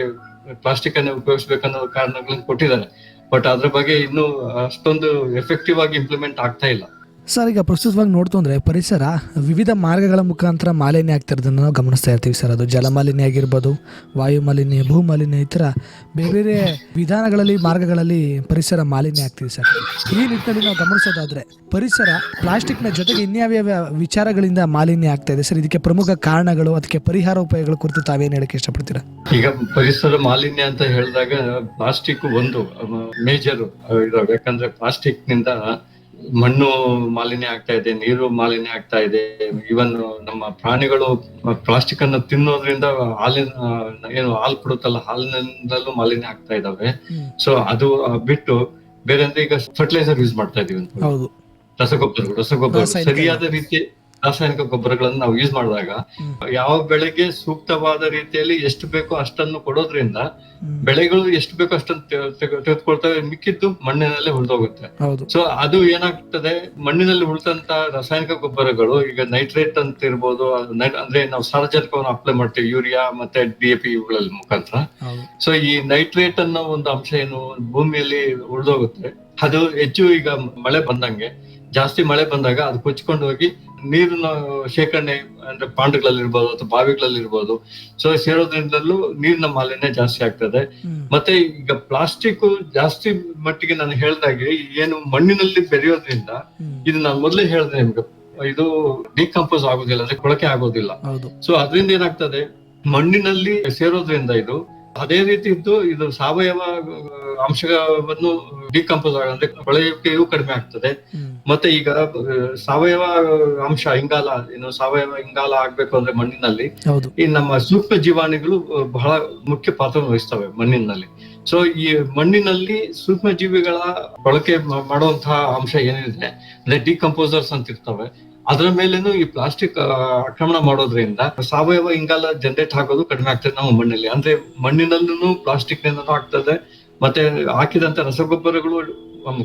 [SPEAKER 3] ಪ್ಲಾಸ್ಟಿಕ್ ಅನ್ನು ಉಪಯೋಗಿಸಬೇಕನ್ನೋ ಕಾರಣಗಳನ್ನು ಕೊಟ್ಟಿದ್ದಾರೆ. ಬಟ್ ಅದ್ರ ಬಗ್ಗೆ ಇನ್ನು ಅಷ್ಟೊಂದು ಎಫೆಕ್ಟಿವ್ ಆಗಿ ಇಂಪ್ಲಿಮೆಂಟ್ ಆಗ್ತಾ ಇಲ್ಲ.
[SPEAKER 2] ಸರ್, ಈಗ ಪ್ರಸ್ತುತವಾಗಿ ನೋಡ್ತು ಅಂದರೆ ಪರಿಸರ ವಿವಿಧ ಮಾರ್ಗಗಳ ಮುಖಾಂತರ ಮಾಲಿನ್ಯ ಆಗ್ತಿರೋದನ್ನು ನಾವು ಗಮನಿಸ್ತಾ ಇರ್ತೀವಿ ಸರ್. ಅದು ಜಲ ಮಾಲಿನ್ಯ ಆಗಿರ್ಬೋದು, ವಾಯು ಮಾಲಿನ್ಯ, ಭೂ ಮಾಲಿನ್ಯ, ಈ ಥರ ಬೇರೆ ಬೇರೆ ವಿಧಾನಗಳಲ್ಲಿ, ಮಾರ್ಗಗಳಲ್ಲಿ ಪರಿಸರ ಮಾಲಿನ್ಯ ಆಗ್ತಿದೆ ಸರ್. ಈ ನಿಟ್ಟಿನಲ್ಲಿ ನಾವು ಗಮನಿಸೋದಾದ್ರೆ ಪರಿಸರ ಪ್ಲಾಸ್ಟಿಕ್ನ ಜೊತೆಗೆ ಇನ್ಯಾವ್ಯಾವ ವಿಚಾರಗಳಿಂದ ಮಾಲಿನ್ಯ ಆಗ್ತಾ ಇದೆ ಸರ್? ಇದಕ್ಕೆ ಪ್ರಮುಖ ಕಾರಣಗಳು, ಅದಕ್ಕೆ ಪರಿಹಾರ ಉಪಾಯಗಳ ಕುರಿತು ತಾವೇನು ಹೇಳಕ್ಕೆ ಇಷ್ಟಪಡ್ತೀರಾ?
[SPEAKER 3] ಈಗ ಪರಿಸರ ಮಾಲಿನ್ಯ ಅಂತ ಹೇಳಿದಾಗ ಪ್ಲಾಸ್ಟಿಕ್ ಒಂದು ಮೇಜರ್ ಯಾಕಂದ್ರೆ ಪ್ಲಾಸ್ಟಿಕ್ನಿಂದ ಮಣ್ಣು ಮಾಲಿನ್ಯ ಆಗ್ತಾ ಇದೆ ನೀರು ಮಾಲಿನ್ಯ ಆಗ್ತಾ ಇದೆ. ಇವನ್ ನಮ್ಮ ಪ್ರಾಣಿಗಳು ಪ್ಲಾಸ್ಟಿಕ್ ಅನ್ನು ತಿನ್ನೋದ್ರಿಂದ ಹಾಲಿನ ಏನು ಹಾಲು ಕೊಡುತ್ತಲ್ಲ ಹಾಲಿನಿಂದಲೂ ಮಾಲಿನ್ಯ ಆಗ್ತಾ ಇದಾವೆ. ಸೊ ಅದು ಬಿಟ್ಟು ಬೇರೆ ಅಂದ್ರೆ ಈಗ ಫರ್ಟಿಲೈಸರ್ ಯೂಸ್ ಮಾಡ್ತಾ ಇದೀವಿ ರಸಗೊಬ್ಬರಗಳು ರಸಗೊಬ್ಬರ ಸರಿಯಾದ ರೀತಿ ರಾಸಾಯನಿಕ ಗೊಬ್ಬರಗಳನ್ನು ನಾವು ಯೂಸ್ ಮಾಡಿದಾಗ ಯಾವ ಬೆಳೆಗೆ ಸೂಕ್ತವಾದ ರೀತಿಯಲ್ಲಿ ಎಷ್ಟು ಬೇಕೋ ಅಷ್ಟನ್ನು ಕೊಡೋದ್ರಿಂದ ಬೆಳೆಗಳು ಎಷ್ಟು ಬೇಕೋ ಅಷ್ಟನ್ನು ತೆಗೆ- ತೆಗೆ- ತೆಗೆದುಕೊಳ್ತವೆ. ಮಿಕ್ಕಿದ್ದು ಮಣ್ಣಿನಲ್ಲೇ ಉಳಿದೋಗುತ್ತೆ. ಸೊ ಅದು ಏನಾಗ್ತದೆ? ಮಣ್ಣಿನಲ್ಲಿ ಉಳಿದಂತ ರಾಸಾಯನಿಕ ಗೊಬ್ಬರಗಳು ಈಗ ನೈಟ್ರೇಟ್ ಅಂತ ಇರ್ಬೋದು ಅಂದ್ರೆ ನಾವು ಸಾರ್ವಜನಿಕವನ್ನು ಅಪ್ಲೈ ಮಾಡ್ತೀವಿ ಯೂರಿಯಾ ಮತ್ತೆ ಡಿ ಎ ಪಿ ಇವುಗಳಲ್ಲಿ ಮುಖಾಂತರ. ಸೊ ಈ ನೈಟ್ರೇಟ್ ಅನ್ನೋ ಒಂದು ಅಂಶ ಏನು? ಭೂಮಿಯಲ್ಲಿ ಉಳಿದೋಗುತ್ತೆ. ಅದು ಹೆಚ್ಚು ಈಗ ಮಳೆ ಬಂದಂಗೆ ಜಾಸ್ತಿ ಮಳೆ ಬಂದಾಗ ಅದು ಕೊಚ್ಕೊಂಡು ಹೋಗಿ ನೀರಿನ ಶೇಖರಣೆ ಅಂದ್ರೆ ಪಾಂಡುಗಳಲ್ಲಿ ಇರ್ಬೋದು ಅಥವಾ ಬಾವಿಗಳಲ್ಲಿ ಇರ್ಬೋದು. ಸೊ ಸೇರೋದ್ರಿಂದಲೂ ನೀರಿನ ಮಾಲಿನ್ಯ ಜಾಸ್ತಿ ಆಗ್ತದೆ. ಮತ್ತೆ ಈಗ ಪ್ಲಾಸ್ಟಿಕ್ ಜಾಸ್ತಿ ಮಟ್ಟಿಗೆ ನಾನು ಹೇಳ್ದಾಗೆ ಏನು ಮಣ್ಣಿನಲ್ಲಿ ಬೆರೆಯೋದ್ರಿಂದ. ಇದು ನಾನು ಮೊದಲೇ ಹೇಳಿದೆ ನಿಮ್ಗೆ ಇದು ಡಿಕಂಪೋಸ್ ಆಗೋದಿಲ್ಲ ಅಂದ್ರೆ ಕೊಳಕೆ ಆಗೋದಿಲ್ಲ. ಸೊ ಅದರಿಂದ ಏನಾಗ್ತದೆ ಮಣ್ಣಿನಲ್ಲಿ ಸೇರೋದ್ರಿಂದ ಇದು ಅದೇ ರೀತಿ ಇದ್ದು ಇದು ಸಾವಯವ ಅಂಶವನ್ನು ಡಿಕಂಪೋಸ್ ಆಗ ಅಂದ್ರೆ ಕೊಳೆಯುವಿಕೆಯೂ ಕಡಿಮೆ ಆಗ್ತದೆ. ಮತ್ತೆ ಈಗ ಸಾವಯವ ಅಂಶ ಇಂಗಾಲ ಏನು ಸಾವಯವ ಇಂಗಾಲ ಆಗ್ಬೇಕು ಅಂದ್ರೆ ಮಣ್ಣಿನಲ್ಲಿ. ಈ ನಮ್ಮ ಸೂಕ್ಷ್ಮ ಜೀವಾಣಿಗಳು ಬಹಳ ಮುಖ್ಯ ಪಾತ್ರ ವಹಿಸ್ತವೆ ಮಣ್ಣಿನಲ್ಲಿ. ಸೊ ಈ ಮಣ್ಣಿನಲ್ಲಿ ಸೂಕ್ಷ್ಮ ಜೀವಿಗಳ ಬಳಕೆ ಮಾಡುವಂತಹ ಅಂಶ ಏನಿದೆ ಅಂದ್ರೆ ಡಿಕಂಪೋಸರ್ಸ್ ಅಂತ ಇರ್ತವೆ. ಅದರ ಮೇಲೇನು ಈ ಪ್ಲಾಸ್ಟಿಕ್ ಆಕ್ರಮಣ ಮಾಡೋದ್ರಿಂದ ಸಾವಯವ ಇಂಗಾಲ ಜನರೇಟ್ ಆಗೋದು ಕಡಿಮೆ ಆಗ್ತದೆ ನಮ್ಮ ಮಣ್ಣಲ್ಲಿ. ಅಂದ್ರೆ ಮಣ್ಣಿನಲ್ಲೂ ಪ್ಲಾಸ್ಟಿಕ್ ನಿಂದನೂ ಆಗ್ತದೆ, ಮತ್ತೆ ಹಾಕಿದಂತ ರಸಗೊಬ್ಬರಗಳು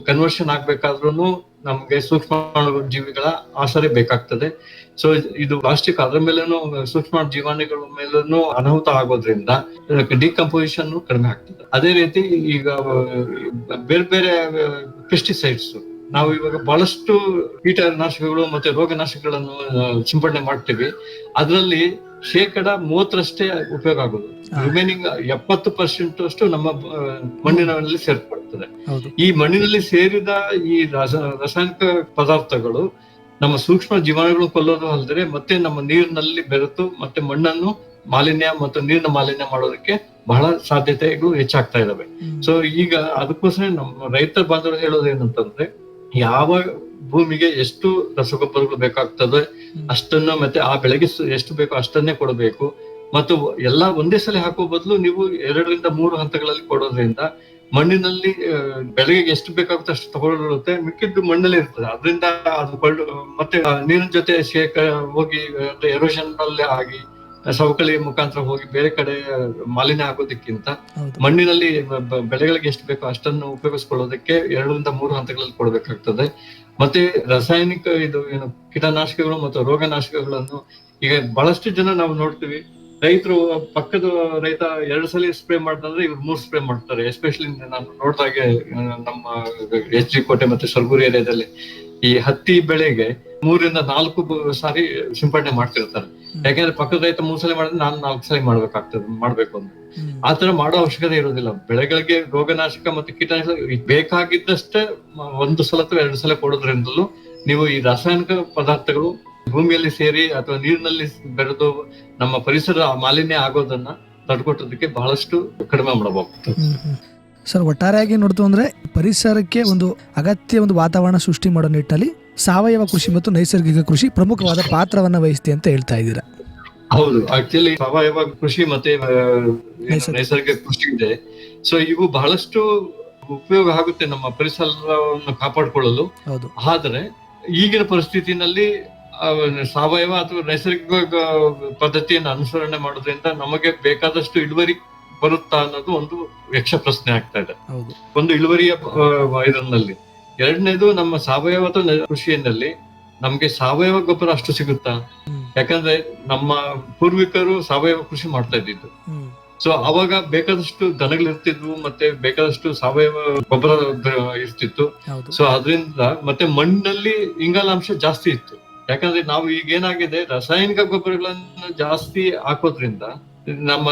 [SPEAKER 3] ಕನ್ವರ್ಷನ್ ಆಗ್ಬೇಕಾದ್ರೂ ನಮ್ಗೆ ಸೂಕ್ಷ್ಮ ಜೀವಿಗಳ ಆಸರೆ ಬೇಕಾಗ್ತದೆ. ಸೊ ಇದು ಪ್ಲಾಸ್ಟಿಕ್ ಅದ್ರ ಮೇಲೇನು ಸೂಕ್ಷ್ಮ ಜೀವಾಣುಗಳ ಮೇಲೂ ಅನಾಹುತ ಆಗೋದ್ರಿಂದ ಡಿಕಂಪೋಸಿಷನ್ ಕಡಿಮೆ ಆಗ್ತದೆ. ಅದೇ ರೀತಿ ಈಗ ಬೇರೆ ಬೇರೆ ಪೆಸ್ಟಿಸೈಡ್ಸ್ ನಾವು ಇವಾಗ ಬಹಳಷ್ಟು ಕೀಟನಾಶಕಗಳು ಮತ್ತೆ ರೋಗನಾಶಕಗಳನ್ನು ಸಿಂಪಡಣೆ ಮಾಡ್ತೀವಿ. ಅದರಲ್ಲಿ ಶೇಕಡ ಮೂವತ್ತರಷ್ಟೇ ಉಪಯೋಗ ಆಗೋದು. ರಿಮೈನಿಂಗ್ ಎಪ್ಪತ್ತು ಪರ್ಸೆಂಟ್ ಅಷ್ಟು ನಮ್ಮ ಮಣ್ಣಿನಲ್ಲಿ ಸೇರ್ಪಡ್ತದೆ. ಈ ಮಣ್ಣಿನಲ್ಲಿ ಸೇರಿದ ಈ ರಾಸ ರಾಸಾಯನಿಕ ಪದಾರ್ಥಗಳು ನಮ್ಮ ಸೂಕ್ಷ್ಮ ಜೀವಾಣುಗಳು ಕೊಲ್ಲೋದು ಅಲ್ಲದೆ ಮತ್ತೆ ನಮ್ಮ ನೀರಿನಲ್ಲಿ ಬೆರೆತು ಮತ್ತೆ ಮಣ್ಣನ್ನು ಮಾಲಿನ್ಯ ಮತ್ತು ನೀರಿನ ಮಾಲಿನ್ಯ ಮಾಡೋದಕ್ಕೆ ಬಹಳ ಸಾಧ್ಯತೆಗಳು ಹೆಚ್ಚಾಗ್ತಾ ಇದಾವೆ. ಸೊ ಈಗ ಅದಕ್ಕೋಸ್ಕರ ನಮ್ಮ ರೈತ ಬಾಂಧವರು ಹೇಳೋದು ಏನಂತಂದ್ರೆ ಯಾವ ಭೂಮಿಗೆ ಎಷ್ಟು ರಸಗೊಬ್ಬರಗಳು ಬೇಕಾಗ್ತದೆ ಅಷ್ಟನ್ನು ಮತ್ತೆ ಆ ಬೆಳೆಗೆ ಎಷ್ಟು ಬೇಕೋ ಅಷ್ಟನ್ನೇ ಕೊಡಬೇಕು. ಮತ್ತು ಎಲ್ಲ ಒಂದೇ ಸಲ ಹಾಕೋ ಬದಲು ನೀವು ಎರಡರಿಂದ ಮೂರು ಹಂತಗಳಲ್ಲಿ ಕೊಡೋದ್ರಿಂದ ಮಣ್ಣಿನಲ್ಲಿ ಬೆಳೆಗೆ ಎಷ್ಟು ಬೇಕಾಗುತ್ತೆ ಅಷ್ಟು ತಗೊಳ್ಳುತ್ತೆ. ಮಿಕ್ಕಿದ್ದು ಮಣ್ಣಲ್ಲಿ ಇರ್ತದೆ. ಅದರಿಂದ ಅದು ಮತ್ತೆ ನೀರಿನ ಜೊತೆ ಶೇಖ ಹೋಗಿ ಎರೋಷನ್ ಆಗಿ ಸವಕಳಿ ಮುಖಾಂತರ ಹೋಗಿ ಬೇರೆ ಕಡೆ ಮಾಲಿನ್ಯ ಆಗೋದಕ್ಕಿಂತ ಮಣ್ಣಿನಲ್ಲಿ ಬೆಳೆಗಳಿಗೆ ಎಷ್ಟು ಬೇಕೋ ಅಷ್ಟನ್ನು ಉಪಯೋಗಿಸ್ಕೊಳ್ಳೋದಕ್ಕೆ ಎರಡರಿಂದ ಮೂರು ಹಂತಗಳಲ್ಲಿ ಕೊಡಬೇಕಾಗ್ತದೆ. ಮತ್ತೆ ರಾಸಾಯನಿಕ ಇದು ಏನು ಕೀಟನಾಶಕಗಳು ಮತ್ತು ರೋಗನಾಶಕಗಳನ್ನು ಈಗ ಬಹಳಷ್ಟು ಜನ ನಾವು ನೋಡ್ತೀವಿ. ರೈತರು ಪಕ್ಕದ ರೈತ ಎರಡು ಸಲ ಸ್ಪ್ರೇ ಮಾಡ್ತಂದ್ರೆ ಇವ್ರು ಮೂರ್ ಸ್ಪ್ರೇ ಮಾಡ್ತಾರೆ. ಎಸ್ಪೆಷಲಿ ನಾನು ನೋಡ್ದಾಗೆ ನಮ್ಮ ಎಚ್ ಜಿ ಕೋಟೆ ಮತ್ತೆ ಸರ್ಗೂರು ಏರಿಯಾದಲ್ಲಿ ಈ ಹತ್ತಿ ಬೆಳೆಗೆ ಮೂರಿಂದ ನಾಲ್ಕು ಸಾರಿ ಸಿಂಪಡಣೆ ಮಾಡ್ತಿರ್ತಾರೆ. ಯಾಕೆಂದ್ರೆ ಪಕ್ಕದ ರೈತ ಮೂರ್ ಸಲ ಮಾಡಿದ್ರೆ ನಾನು ನಾಲ್ಕು ಸಲ ಮಾಡ್ಬೇಕಾಗ್ತದೆ ಮಾಡ್ಬೇಕು ಅಂತ. ಆತರ ಮಾಡೋ ಅವಶ್ಯಕತೆ ಇರೋದಿಲ್ಲ ಬೆಳೆಗಳಿಗೆ ರೋಗನಾಶಕ ಮತ್ತು ಕೀಟನಾಶಕ ಬೇಕಾಗಿದ್ದಷ್ಟೇ ಒಂದು ಸಲ ಅಥವಾ ಎರಡು ಸಲ ಕೊಡೋದ್ರಿಂದಲೂ ನೀವು ಈ ರಾಸಾಯನಿಕ ಪದಾರ್ಥಗಳು ಭೂಮಿಯಲ್ಲಿ ಸೇರಿ ಅಥವಾ ನೀರಿನಲ್ಲಿ ಬೆರೆದು ನಮ್ಮ ಪರಿಸರ ಮಾಲಿನ್ಯ ಆಗೋದನ್ನ ತಡೆಗಟ್ಟೋದಕ್ಕೆ ಬಹಳಷ್ಟು ಕಡಿಮೆ ಮಾಡಬಹುದು.
[SPEAKER 2] ಸರ್ ಒಟ್ಟಾರೆಯಾಗಿ ನೋಡ್ತು ಅಂದ್ರೆ ಪರಿಸರಕ್ಕೆ ಒಂದು ಅಗತ್ಯ ಒಂದು ವಾತಾವರಣ ಸೃಷ್ಟಿ ಮಾಡೋ ನಿಟ್ಟಲ್ಲಿ ಸಾವಯವ ಕೃಷಿ ಮತ್ತು ನೈಸರ್ಗಿಕ ಕೃಷಿ ಪ್ರಮುಖವಾದ ಪಾತ್ರವನ್ನ ವಹಿಸ್ತಿ ಅಂತ ಹೇಳ್ತಾ ಇದ್ದೀರಾ?
[SPEAKER 3] ಹೌದು ಆಕ್ಚುಲಿ ಸಾವಯವ ಕೃಷಿ ಮತ್ತೆ
[SPEAKER 2] ನೈಸರ್ಗಿಕ.
[SPEAKER 3] ನೈಸರ್ಗಿಕ ಕೃಷಿ ಇದೆ. ಸೊ ಇವು ಬಹಳಷ್ಟು ಉಪಯೋಗ ಆಗುತ್ತೆ ನಮ್ಮ ಪರಿಸರವನ್ನು ಕಾಪಾಡಿಕೊಳ್ಳಲು.
[SPEAKER 2] ಹೌದು.
[SPEAKER 3] ಆದ್ರೆ ಈಗಿನ ಪರಿಸ್ಥಿತಿನಲ್ಲಿ ಸಾವಯವ ಅಥವಾ ನೈಸರ್ಗಿಕ ಪದ್ಧತಿಯನ್ನು ಅನುಸರಣೆ ಮಾಡೋದ್ರಿಂದ ನಮಗೆ ಬೇಕಾದಷ್ಟು ಇಳುವರಿ ಬರುತ್ತಾ ಅನ್ನೋದು ಒಂದು ಯಕ್ಷ ಪ್ರಶ್ನೆ ಆಗ್ತಾ ಇದೆ. ಒಂದು ಇಳುವರಿಯ ಇದರಲ್ಲಿ. ಎರಡನೇದು ನಮ್ಮ ಸಾವಯವ ಕೃಷಿಯಲ್ಲಿ ನಮ್ಗೆ ಸಾವಯವ ಗೊಬ್ಬರ ಅಷ್ಟು ಸಿಗುತ್ತಾ? ಯಾಕಂದ್ರೆ ನಮ್ಮ ಪೂರ್ವಿಕರು ಸಾವಯವ ಕೃಷಿ ಮಾಡ್ತಾ ಇದ್ದಿದ್ದು. ಸೊ ಅವಾಗ ಬೇಕಾದಷ್ಟು ದನಗಳಿರ್ತಿದ್ವು ಮತ್ತೆ ಬೇಕಾದಷ್ಟು ಸಾವಯವ ಗೊಬ್ಬರ ಇರ್ತಿತ್ತು. ಸೊ ಅದರಿಂದ ಮತ್ತೆ ಮಣ್ಣಲ್ಲಿ ಇಂಗಾಲಾಂಶ ಜಾಸ್ತಿ ಇತ್ತು. ಯಾಕಂದ್ರೆ ನಾವು ಈಗ ಏನಾಗಿದೆ ರಾಸಾಯನಿಕ ಗೊಬ್ಬರಗಳನ್ನು ಜಾಸ್ತಿ ಹಾಕೋದ್ರಿಂದ ನಮ್ಮ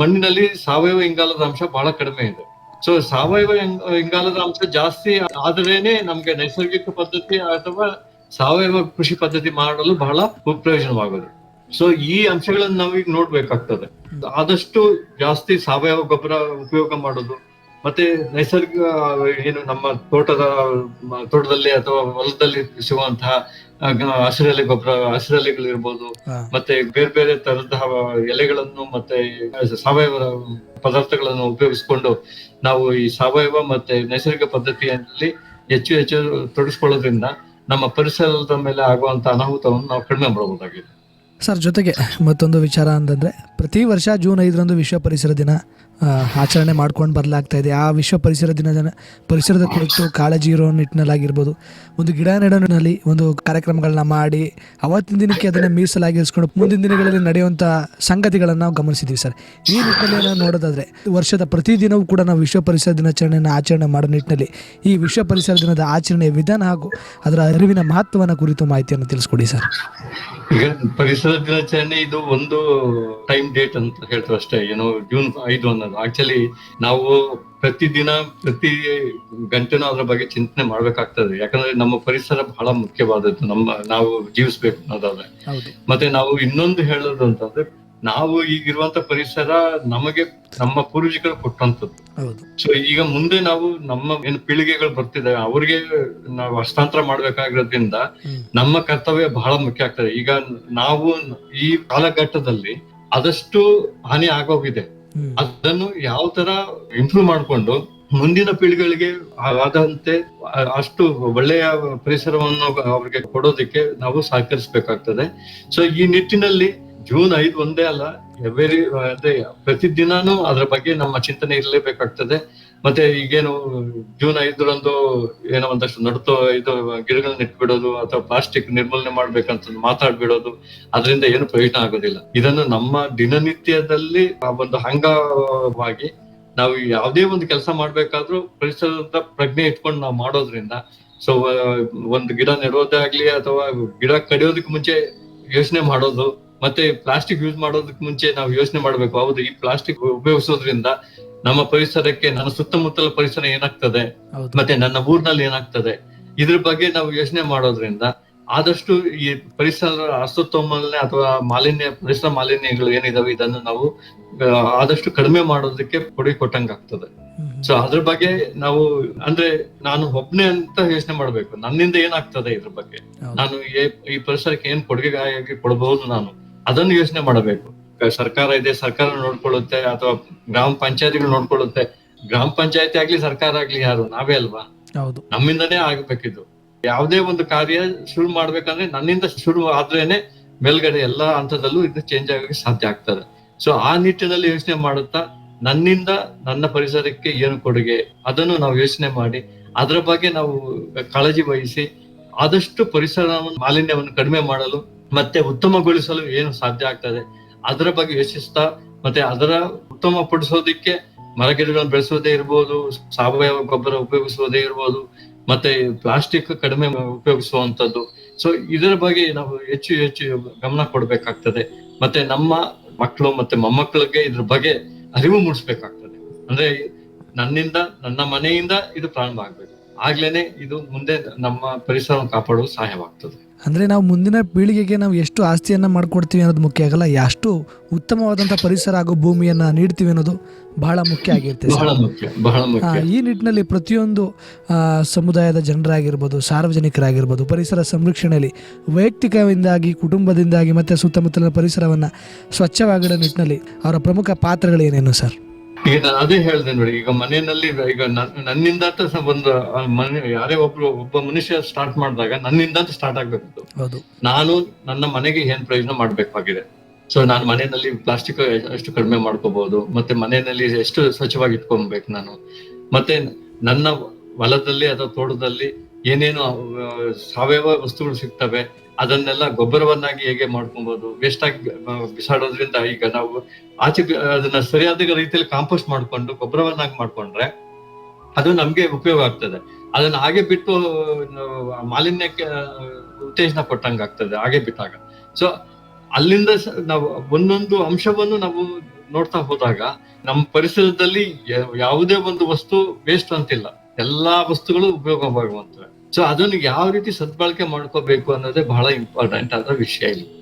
[SPEAKER 3] ಮಣ್ಣಿನಲ್ಲಿ ಸಾವಯವ ಇಂಗಾಲದ ಅಂಶ ಬಹಳ ಕಡಿಮೆ ಇದೆ. ಸೊ ಸಾವಯವ ಇಂಗ್- ಇಂಗಾಲದ ಅಂಶ ಜಾಸ್ತಿ ಆದ್ರೇನೆ ನಮ್ಗೆ ನೈಸರ್ಗಿಕ ಪದ್ಧತಿ ಅಥವಾ ಸಾವಯವ ಕೃಷಿ ಪದ್ಧತಿ ಮಾಡಲು ಬಹಳ ಪ್ರಯೋಜನವಾಗೋದು ಸೊ ಈ ಅಂಶಗಳನ್ನ ನಾವೀಗ ನೋಡ್ಬೇಕಾಗ್ತದೆ. ಆದಷ್ಟು ಜಾಸ್ತಿ ಸಾವಯವ ಗೊಬ್ಬರ ಉಪಯೋಗ ಮಾಡೋದು ಮತ್ತೆ ನೈಸರ್ಗಿಕ ಏನು ನಮ್ಮ ತೋಟದ ತೋಟದಲ್ಲಿ ಅಥವಾ ಹೊಲದಲ್ಲಿ ಸಿಗುವಂತಹ ಹಸಿರೆಲೆ ಗೊಬ್ಬರ ಹಸಿರೆಲೆಗಳು ಇರ್ಬೋದು. ಮತ್ತೆ ಬೇರೆ ಬೇರೆ ತರಹದ ಎಲೆಗಳನ್ನು ಮತ್ತೆ ಸಾವಯವ ಪದಾರ್ಥಗಳನ್ನು ಉಪಯೋಗಿಸಿಕೊಂಡು ನಾವು ಈ ಸಾವಯವ ಮತ್ತೆ ನೈಸರ್ಗಿಕ ಪದ್ಧತಿಯಲ್ಲಿ ಹೆಚ್ಚು ಹೆಚ್ಚು ತೊಡಗಿಸ್ಕೊಳ್ಳೋದ್ರಿಂದ ನಮ್ಮ ಪರಿಸರದ ಮೇಲೆ ಆಗುವಂತ ಅನಾಹುತವನ್ನು ನಾವು ಕಡಿಮೆ ಮಾಡಬಹುದಾಗಿದೆ
[SPEAKER 2] ಸರ್ ಜೊತೆಗೆ ಮತ್ತೊಂದು ವಿಚಾರ ಅಂತಂದ್ರೆ ಪ್ರತಿ ವರ್ಷ ಜೂನ್ ಐದರಂದು ವಿಶ್ವ ಪರಿಸರ ದಿನ. ಆಚರಣೆ ಮಾಡ್ಕೊಂಡು ಬದಲಾಗ್ತಾ ಇದೆ. ಆ ವಿಶ್ವ ಪರಿಸರ ದಿನದ ಪರಿಸರದ ಕುರಿತು ಕಾಳಜಿ ಇರೋ ನಿಟ್ಟಿನಲ್ಲಾಗಿರ್ಬೋದು. ಒಂದು ಗಿಡ ನೆಡೋ ಒಂದು ಕಾರ್ಯಕ್ರಮಗಳನ್ನ ಮಾಡಿ, ಅವತ್ತಿನ ದಿನಕ್ಕೆ ಅದನ್ನು ಮೀಸಲಾಗಿರಿಸ್ಕೊಂಡು ಮುಂದಿನ ದಿನಗಳಲ್ಲಿ ನಡೆಯುವಂಥ ಸಂಗತಿಗಳನ್ನು ನಾವು ಗಮನಿಸಿದ್ದೀವಿ ಸರ್. ಈ ನಿಟ್ಟಿನಲ್ಲಿ ನಾವು ನೋಡೋದಾದ್ರೆ, ವರ್ಷದ ಪ್ರತಿದಿನವೂ ಕೂಡ ನಾವು ವಿಶ್ವ ಪರಿಸರ ದಿನಾಚರಣೆಯನ್ನು ಆಚರಣೆ ಮಾಡೋ ನಿಟ್ಟಿನಲ್ಲಿ, ಈ ವಿಶ್ವ ಪರಿಸರ ದಿನದ ಆಚರಣೆಯ ವಿಧಾನ ಹಾಗೂ ಅದರ ಅರಿವಿನ ಮಹತ್ವವನ್ನು ಕುರಿತು ಮಾಹಿತಿಯನ್ನು ತಿಳಿಸ್ಕೊಡಿ ಸರ್.
[SPEAKER 3] ಈಗ ಪರಿಸರ ದಿನಾಚರಣೆ ಇದು ಒಂದು ಟೈಮ್ ಡೇಟ್ ಅಂತ ಹೇಳ್ತೇವೆ ಅಷ್ಟೇ ಏನೋ ಜೂನ್ ಐದು ಅನ್ನೋದು. ಆಕ್ಚುಲಿ ನಾವು ಪ್ರತಿದಿನ ಪ್ರತಿ ಗಂಟೆನೂ ಅದ್ರ ಬಗ್ಗೆ ಚಿಂತನೆ ಮಾಡ್ಬೇಕಾಗ್ತದೆ. ಯಾಕಂದ್ರೆ ನಮ್ಮ ಪರಿಸರ ಬಹಳ ಮುಖ್ಯವಾದದ್ದು. ನಮ್ಮ ನಾವು ಜೀವಿಸ್ಬೇಕು ಅನ್ನೋದಾದ್ರೆ. ಮತ್ತೆ ನಾವು ಇನ್ನೊಂದು ಹೇಳೋದು ಅಂತಂದ್ರೆ ನಾವು ಈಗಿರುವಂತ ಪರಿಸರ ನಮಗೆ ನಮ್ಮ ಪೂರ್ವಜಿಗಳು ಕೊಟ್ಟಂತದ್ದು ಸೊ ಈಗ ಮುಂದೆ ನಾವು ನಮ್ಮ ಏನು ಪೀಳಿಗೆಗಳು ಬರ್ತಿದ್ದಾವೆ ಅವ್ರಿಗೆ ನಾವು ಹಸ್ತಾಂತರ ಮಾಡ್ಬೇಕಾಗಿರೋದ್ರಿಂದ ನಮ್ಮ ಕರ್ತವ್ಯ ಬಹಳ ಮುಖ್ಯ ಆಗ್ತದೆ. ಈಗ ನಾವು ಈ ಕಾಲಘಟ್ಟದಲ್ಲಿ ಆದಷ್ಟು ಹಾನಿ ಆಗೋಗಿದೆ. ಅದನ್ನು ಯಾವ ತರ ಇಂಪ್ರೂವ್ ಮಾಡ್ಕೊಂಡು ಮುಂದಿನ ಪೀಳಿಗೆಗಳಿಗೆ ಆದಂತೆ ಅಷ್ಟು ಒಳ್ಳೆಯ ಪರಿಸರವನ್ನು ಅವ್ರಿಗೆ ಕೊಡೋದಕ್ಕೆ ನಾವು ಸಹಕರಿಸಬೇಕಾಗ್ತದೆ. ಸೊ ಈ ನಿಟ್ಟಿನಲ್ಲಿ ಜೂನ್ ಐದು ಒಂದೇ ಅಲ್ಲ ಎವ್ರಿ ಅಂದ್ರೆ ಪ್ರತಿದಿನಾನು ಅದ್ರ ಬಗ್ಗೆ ನಮ್ಮ ಚಿಂತನೆ ಇರಲೇಬೇಕಾಗ್ತದೆ. ಮತ್ತೆ ಈಗೇನು ಜೂನ್ ಐದರಂದು ಏನೋ ಒಂದಷ್ಟು ನಡ್ತೋ ಇದು ಗಿಡಗಳನ್ನ ಇಟ್ಬಿಡೋದು ಅಥವಾ ಪ್ಲಾಸ್ಟಿಕ್ ನಿರ್ಮೂಲನೆ ಮಾಡ್ಬೇಕಂತ ಮಾತಾಡ್ಬಿಡೋದು, ಅದರಿಂದ ಏನು ಪ್ರಯೋಜನ ಆಗೋದಿಲ್ಲ. ಇದನ್ನು ನಮ್ಮ ದಿನನಿತ್ಯದಲ್ಲಿ ಒಂದು ಅಂಗವಾಗಿ ನಾವು ಯಾವುದೇ ಒಂದು ಕೆಲಸ ಮಾಡ್ಬೇಕಾದ್ರೂ ಪರಿಸರದ ಪ್ರಜ್ಞೆ ಇಟ್ಕೊಂಡು ನಾವು ಮಾಡೋದ್ರಿಂದ ಸೊ ಒಂದು ಗಿಡ ನೆಡೋದೇ ಆಗ್ಲಿ ಅಥವಾ ಗಿಡ ಕಡಿಯೋದಕ್ಕೆ ಮುಂಚೆ ಯೋಚನೆ ಮಾಡೋದು ಮತ್ತೆ ಪ್ಲಾಸ್ಟಿಕ್ ಯೂಸ್ ಮಾಡೋದಕ್ಕೆ ಮುಂಚೆ ನಾವು ಯೋಚನೆ ಮಾಡ್ಬೇಕು. ಹೌದು ಈ ಪ್ಲಾಸ್ಟಿಕ್ ಉಪಯೋಗಿಸೋದ್ರಿಂದ ನಮ್ಮ ಪರಿಸರಕ್ಕೆ ನನ್ನ ಸುತ್ತಮುತ್ತಲ ಪರಿಸರ ಏನಾಗ್ತದೆ? ಮತ್ತೆ ನನ್ನ ಊರ್ನಲ್ಲಿ ಏನಾಗ್ತದೆ? ಇದ್ರ ಬಗ್ಗೆ ನಾವು ಯೋಚನೆ ಮಾಡೋದ್ರಿಂದ ಆದಷ್ಟು ಈ ಪರಿಸರ ಅಸ್ತೋತ್ತಮಲ್ನೆ ಅಥವಾ ಮಾಲಿನ್ಯ ಪರಿಸರ ಮಾಲಿನ್ಯಗಳು ಏನಿದಾವೆ ಇದನ್ನು ನಾವು ಆದಷ್ಟು ಕಡಿಮೆ ಮಾಡೋದಕ್ಕೆ ಕೊಡುಗೆ ಕೊಟ್ಟಂಗ ಆಗ್ತದೆ. ಸೊ ಅದ್ರ ಬಗ್ಗೆ ನಾವು ಅಂದ್ರೆ ನಾನು ಒಬ್ನೇ ಅಂತ ಯೋಚನೆ ಮಾಡ್ಬೇಕು. ನನ್ನಿಂದ ಏನಾಗ್ತದೆ ಇದ್ರ ಬಗ್ಗೆ? ನಾನು ಈ ಪರಿಸರಕ್ಕೆ ಏನ್ ಕೊಡುಗೆ ಕೊಡಬಹುದು ನಾನು? ಅದನ್ನು ಯೋಚನೆ ಮಾಡಬೇಕು. ಸರ್ಕಾರ ಇದೆ ಸರ್ಕಾರ ನೋಡ್ಕೊಳ್ಳುತ್ತೆ ಅಥವಾ ಗ್ರಾಮ ಪಂಚಾಯತಿಗಳು ನೋಡ್ಕೊಳ್ಳುತ್ತೆ. ಗ್ರಾಮ ಪಂಚಾಯತಿ ಆಗ್ಲಿ ಸರ್ಕಾರ ಆಗ್ಲಿ ಯಾರು? ನಾವೇ ಅಲ್ವಾ?
[SPEAKER 2] ಹೌದು.
[SPEAKER 3] ನಮ್ಮಿಂದನೇ ಆಗ್ಬೇಕಿದ್ದು ಯಾವುದೇ ಒಂದು ಕಾರ್ಯ ಶುರು ಮಾಡ್ಬೇಕಂದ್ರೆ ನನ್ನಿಂದ ಶುರು ಆದ್ರೇನೆ ಮೇಲ್ಗಡೆ ಎಲ್ಲಾ ಹಂತದಲ್ಲೂ ಇದು ಚೇಂಜ್ ಆಗಕ್ಕೆ ಸಾಧ್ಯ ಆಗ್ತದೆ. ಸೊ ಆ ನಿಟ್ಟಿನಲ್ಲಿ ಯೋಚನೆ ಮಾಡುತ್ತಾ ನನ್ನಿಂದ ನನ್ನ ಪರಿಸರಕ್ಕೆ ಏನು ಕೊಡುಗೆ? ಅದನ್ನು ನಾವು ಯೋಚನೆ ಮಾಡಿ ಅದರ ಬಗ್ಗೆ ನಾವು ಕಾಳಜಿ ವಹಿಸಿ ಆದಷ್ಟು ಪರಿಸರ ಮಾಲಿನ್ಯವನ್ನು ಕಡಿಮೆ ಮಾಡಲು ಮತ್ತೆ ಉತ್ತಮಗೊಳಿಸಲು ಏನು ಸಾಧ್ಯ ಆಗ್ತದೆ? ಅದರ ಬಗ್ಗೆ ಯೋಚಿಸ್ತಾ, ಮತ್ತೆ ಅದರ ಉತ್ತಮ ಪಡಿಸೋದಿಕ್ಕೆ ಮರಗಿಡಗಳನ್ನು ಬೆಳೆಸೋದೇ ಇರ್ಬೋದು, ಸಾವಯವ ಗೊಬ್ಬರ ಉಪಯೋಗಿಸೋದೇ ಇರ್ಬೋದು, ಮತ್ತೆ ಪ್ಲಾಸ್ಟಿಕ್ ಕಡಿಮೆ ಉಪಯೋಗಿಸುವಂತದ್ದು ಸೊ ಇದರ ಬಗ್ಗೆ ನಾವು ಹೆಚ್ಚು ಹೆಚ್ಚು ಗಮನ ಕೊಡ್ಬೇಕಾಗ್ತದೆ. ಮತ್ತೆ ನಮ್ಮ ಮಕ್ಕಳು ಮತ್ತೆ ಮೊಮ್ಮಕ್ಕಳಿಗೆ ಇದ್ರ ಬಗ್ಗೆ ಅರಿವು ಮೂಡಿಸ್ಬೇಕಾಗ್ತದೆ. ಅಂದ್ರೆ ನನ್ನಿಂದ, ನನ್ನ ಮನೆಯಿಂದ ಇದು ಪ್ರಾರಂಭ ಆಗ್ಬೇಕು. ಆಗ್ಲೇನೆ ಇದು ಮುಂದೆ ನಮ್ಮ ಪರಿಸರವನ್ನು ಕಾಪಾಡಲು ಸಹಾಯವಾಗ್ತದೆ.
[SPEAKER 2] ಅಂದರೆ ನಾವು ಮುಂದಿನ ಪೀಳಿಗೆಗೆ ನಾವು ಎಷ್ಟು ಆಸ್ತಿಯನ್ನು ಮಾಡಿಕೊಡ್ತೀವಿ ಅನ್ನೋದು ಮುಖ್ಯ ಆಗಲ್ಲ ಎಷ್ಟು ಉತ್ತಮವಾದಂಥ ಪರಿಸರ ಹಾಗೂ ಭೂಮಿಯನ್ನು ನೀಡ್ತೀವಿ ಅನ್ನೋದು ಬಹಳ ಮುಖ್ಯ
[SPEAKER 3] ಮುಖ್ಯ
[SPEAKER 2] ಈ ನಿಟ್ಟಿನಲ್ಲಿ ಪ್ರತಿಯೊಂದು ಸಮುದಾಯದ ಜನರಾಗಿರ್ಬೋದು ಸಾರ್ವಜನಿಕರಾಗಿರ್ಬೋದು ಪರಿಸರ ಸಂರಕ್ಷಣೆಯಲ್ಲಿ ವೈಯಕ್ತಿಕದಿಂದಾಗಿ ಕುಟುಂಬದಿಂದಾಗಿ ಮತ್ತು ಸುತ್ತಮುತ್ತಲಿನ ಪರಿಸರವನ್ನು ಸ್ವಚ್ಛವಾಗಿಡೋ ನಿಟ್ಟಿನಲ್ಲಿ ಅವರ ಪ್ರಮುಖ ಪಾತ್ರಗಳೇನೇನು ಸರ್?
[SPEAKER 3] ಈಗ ನಾನು ಅದೇ ಹೇಳ್ದೆ ನೋಡಿ ಈಗ ಮನೆಯಲ್ಲಿ ಈಗ ನನ್- ನನ್ನಿಂದ ಒಂದು ಮನೆ ಯಾರೇ ಒಬ್ರು ಒಬ್ಬ ಮನುಷ್ಯ ಸ್ಟಾರ್ಟ್ ಮಾಡಿದಾಗ ನನ್ನಿಂದ ಸ್ಟಾರ್ಟ್ ಆಗ್ಬೇಕು ನಾನು ನನ್ನ ಮನೆಗೆ ಏನ್ ಪ್ರಯೋಜನ ಮಾಡ್ಬೇಕಾಗಿದೆ? ಸೊ ನಾನು ಮನೆಯಲ್ಲಿ ಪ್ಲಾಸ್ಟಿಕ್ ಎಷ್ಟು ಕಡಿಮೆ ಮಾಡ್ಕೋಬಹುದು ಮತ್ತೆ ಮನೆಯಲ್ಲಿ ಎಷ್ಟು ಸ್ವಚ್ಛವಾಗಿ ಇಟ್ಕೊಬೇಕು ನಾನು? ಮತ್ತೆ ನನ್ನ ಹೊಲದಲ್ಲಿ ಅಥವಾ ತೋಟದಲ್ಲಿ ಏನೇನು ಸಾವಯವ ವಸ್ತುಗಳು ಸಿಗ್ತವೆ? ಅದನ್ನೆಲ್ಲ ಗೊಬ್ಬರವನ್ನಾಗಿ ಹೇಗೆ ಮಾಡ್ಕೊಬಹುದು ವೇಸ್ಟ್ ಆಗಿ ಬಿಸಾಡೋದ್ರಿಂದ ಈಗ ನಾವು ಆಚೆ ಅದನ್ನ ಸರಿಯಾದ ರೀತಿಯಲ್ಲಿ ಕಾಂಪೋಸ್ಟ್ ಮಾಡ್ಕೊಂಡು ಗೊಬ್ಬರವನ್ನಾಗಿ ಮಾಡ್ಕೊಂಡ್ರೆ ಅದು ನಮ್ಗೆ ಉಪಯೋಗ ಆಗ್ತದೆ. ಅದನ್ನ ಹಾಗೆ ಬಿಟ್ಟು ಮಾಲಿನ್ಯಕ್ಕೆ ಉತ್ತೇಜನ ಕೊಟ್ಟಂಗ ಆಗ್ತದೆ, ಹಾಗೆ ಬಿಟ್ಟಾಗ. ಸೊ ಅಲ್ಲಿಂದ ನಾವು ಒಂದೊಂದು ಅಂಶವನ್ನು ನಾವು ನೋಡ್ತಾ ಹೋದಾಗ ನಮ್ಮ ಪರಿಸರದಲ್ಲಿ ಯಾವುದೇ ಒಂದು ವಸ್ತು ವೇಸ್ಟ್ ಅಂತಿಲ್ಲ. ಎಲ್ಲಾ ವಸ್ತುಗಳು ಉಪಯೋಗವಾಗುವಂತವೆ. ಸೊ ಅದನ್ನು ಯಾವ ರೀತಿ ಸದ್ಬಳಕೆ ಮಾಡ್ಕೋಬೇಕು ಅನ್ನೋದೇ ಬಹಳ ಇಂಪಾರ್ಟೆಂಟ್ ಆದ ವಿಷಯ ಇಲ್ಲಿ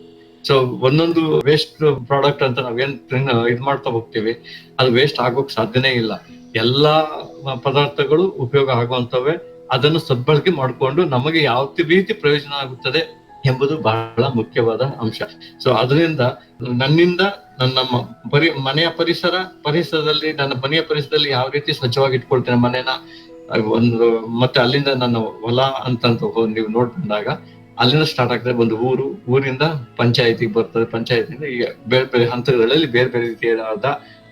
[SPEAKER 3] ಸೊ ಒಂದೊಂದು ವೇಸ್ಟ್ ಪ್ರಾಡಕ್ಟ್ ಅಂತ ನಾವೇನ್ ಇದ್ ಮಾಡ್ತಾ ಹೋಗ್ತೀವಿ, ಅದು ವೇಸ್ಟ್ ಆಗೋಕ್ ಸಾಧ್ಯನೇ ಇಲ್ಲ. ಎಲ್ಲಾ ಪದಾರ್ಥಗಳು ಉಪಯೋಗ ಆಗುವಂತವೆ, ಅದನ್ನು ಸದ್ಬಳಕೆ ಮಾಡಿಕೊಂಡು ನಮಗೆ ಯಾವ ರೀತಿ ಪ್ರಯೋಜನ ಆಗುತ್ತದೆ ಎಂಬುದು ಬಹಳ ಮುಖ್ಯವಾದ ಅಂಶ. ಸೊ ಅದರಿಂದ ನನ್ನಿಂದ ನನ್ನ ಪರಿ, ಮನೆಯ ಪರಿಸರ, ಪರಿಸರದಲ್ಲಿ, ನನ್ನ ಮನೆಯ ಪರಿಸರದಲ್ಲಿ ಯಾವ ರೀತಿ ಸ್ವಚ್ಛವಾಗಿ ಇಟ್ಕೊಳ್ತೇನೆ ಅಹ್ ಒಂದು ಮತ್ತೆ ಅಲ್ಲಿಂದ ನನ್ನ ಹೊಲ ಅಂತಂತ ನೀವು ನೋಡ್ ಬಂದಾಗ ಅಲ್ಲಿಂದ ಸ್ಟಾರ್ಟ್ ಆಗ್ತದೆ ಒಂದು ಊರು. ಊರಿಂದ ಪಂಚಾಯತಿಗೆ ಬರ್ತದೆ. ಪಂಚಾಯತಿಯಿಂದ ಈಗ ಬೇರೆ ಬೇರೆ ಹಂತಗಳಲ್ಲಿ ಬೇರೆ ಬೇರೆ ರೀತಿಯಾದ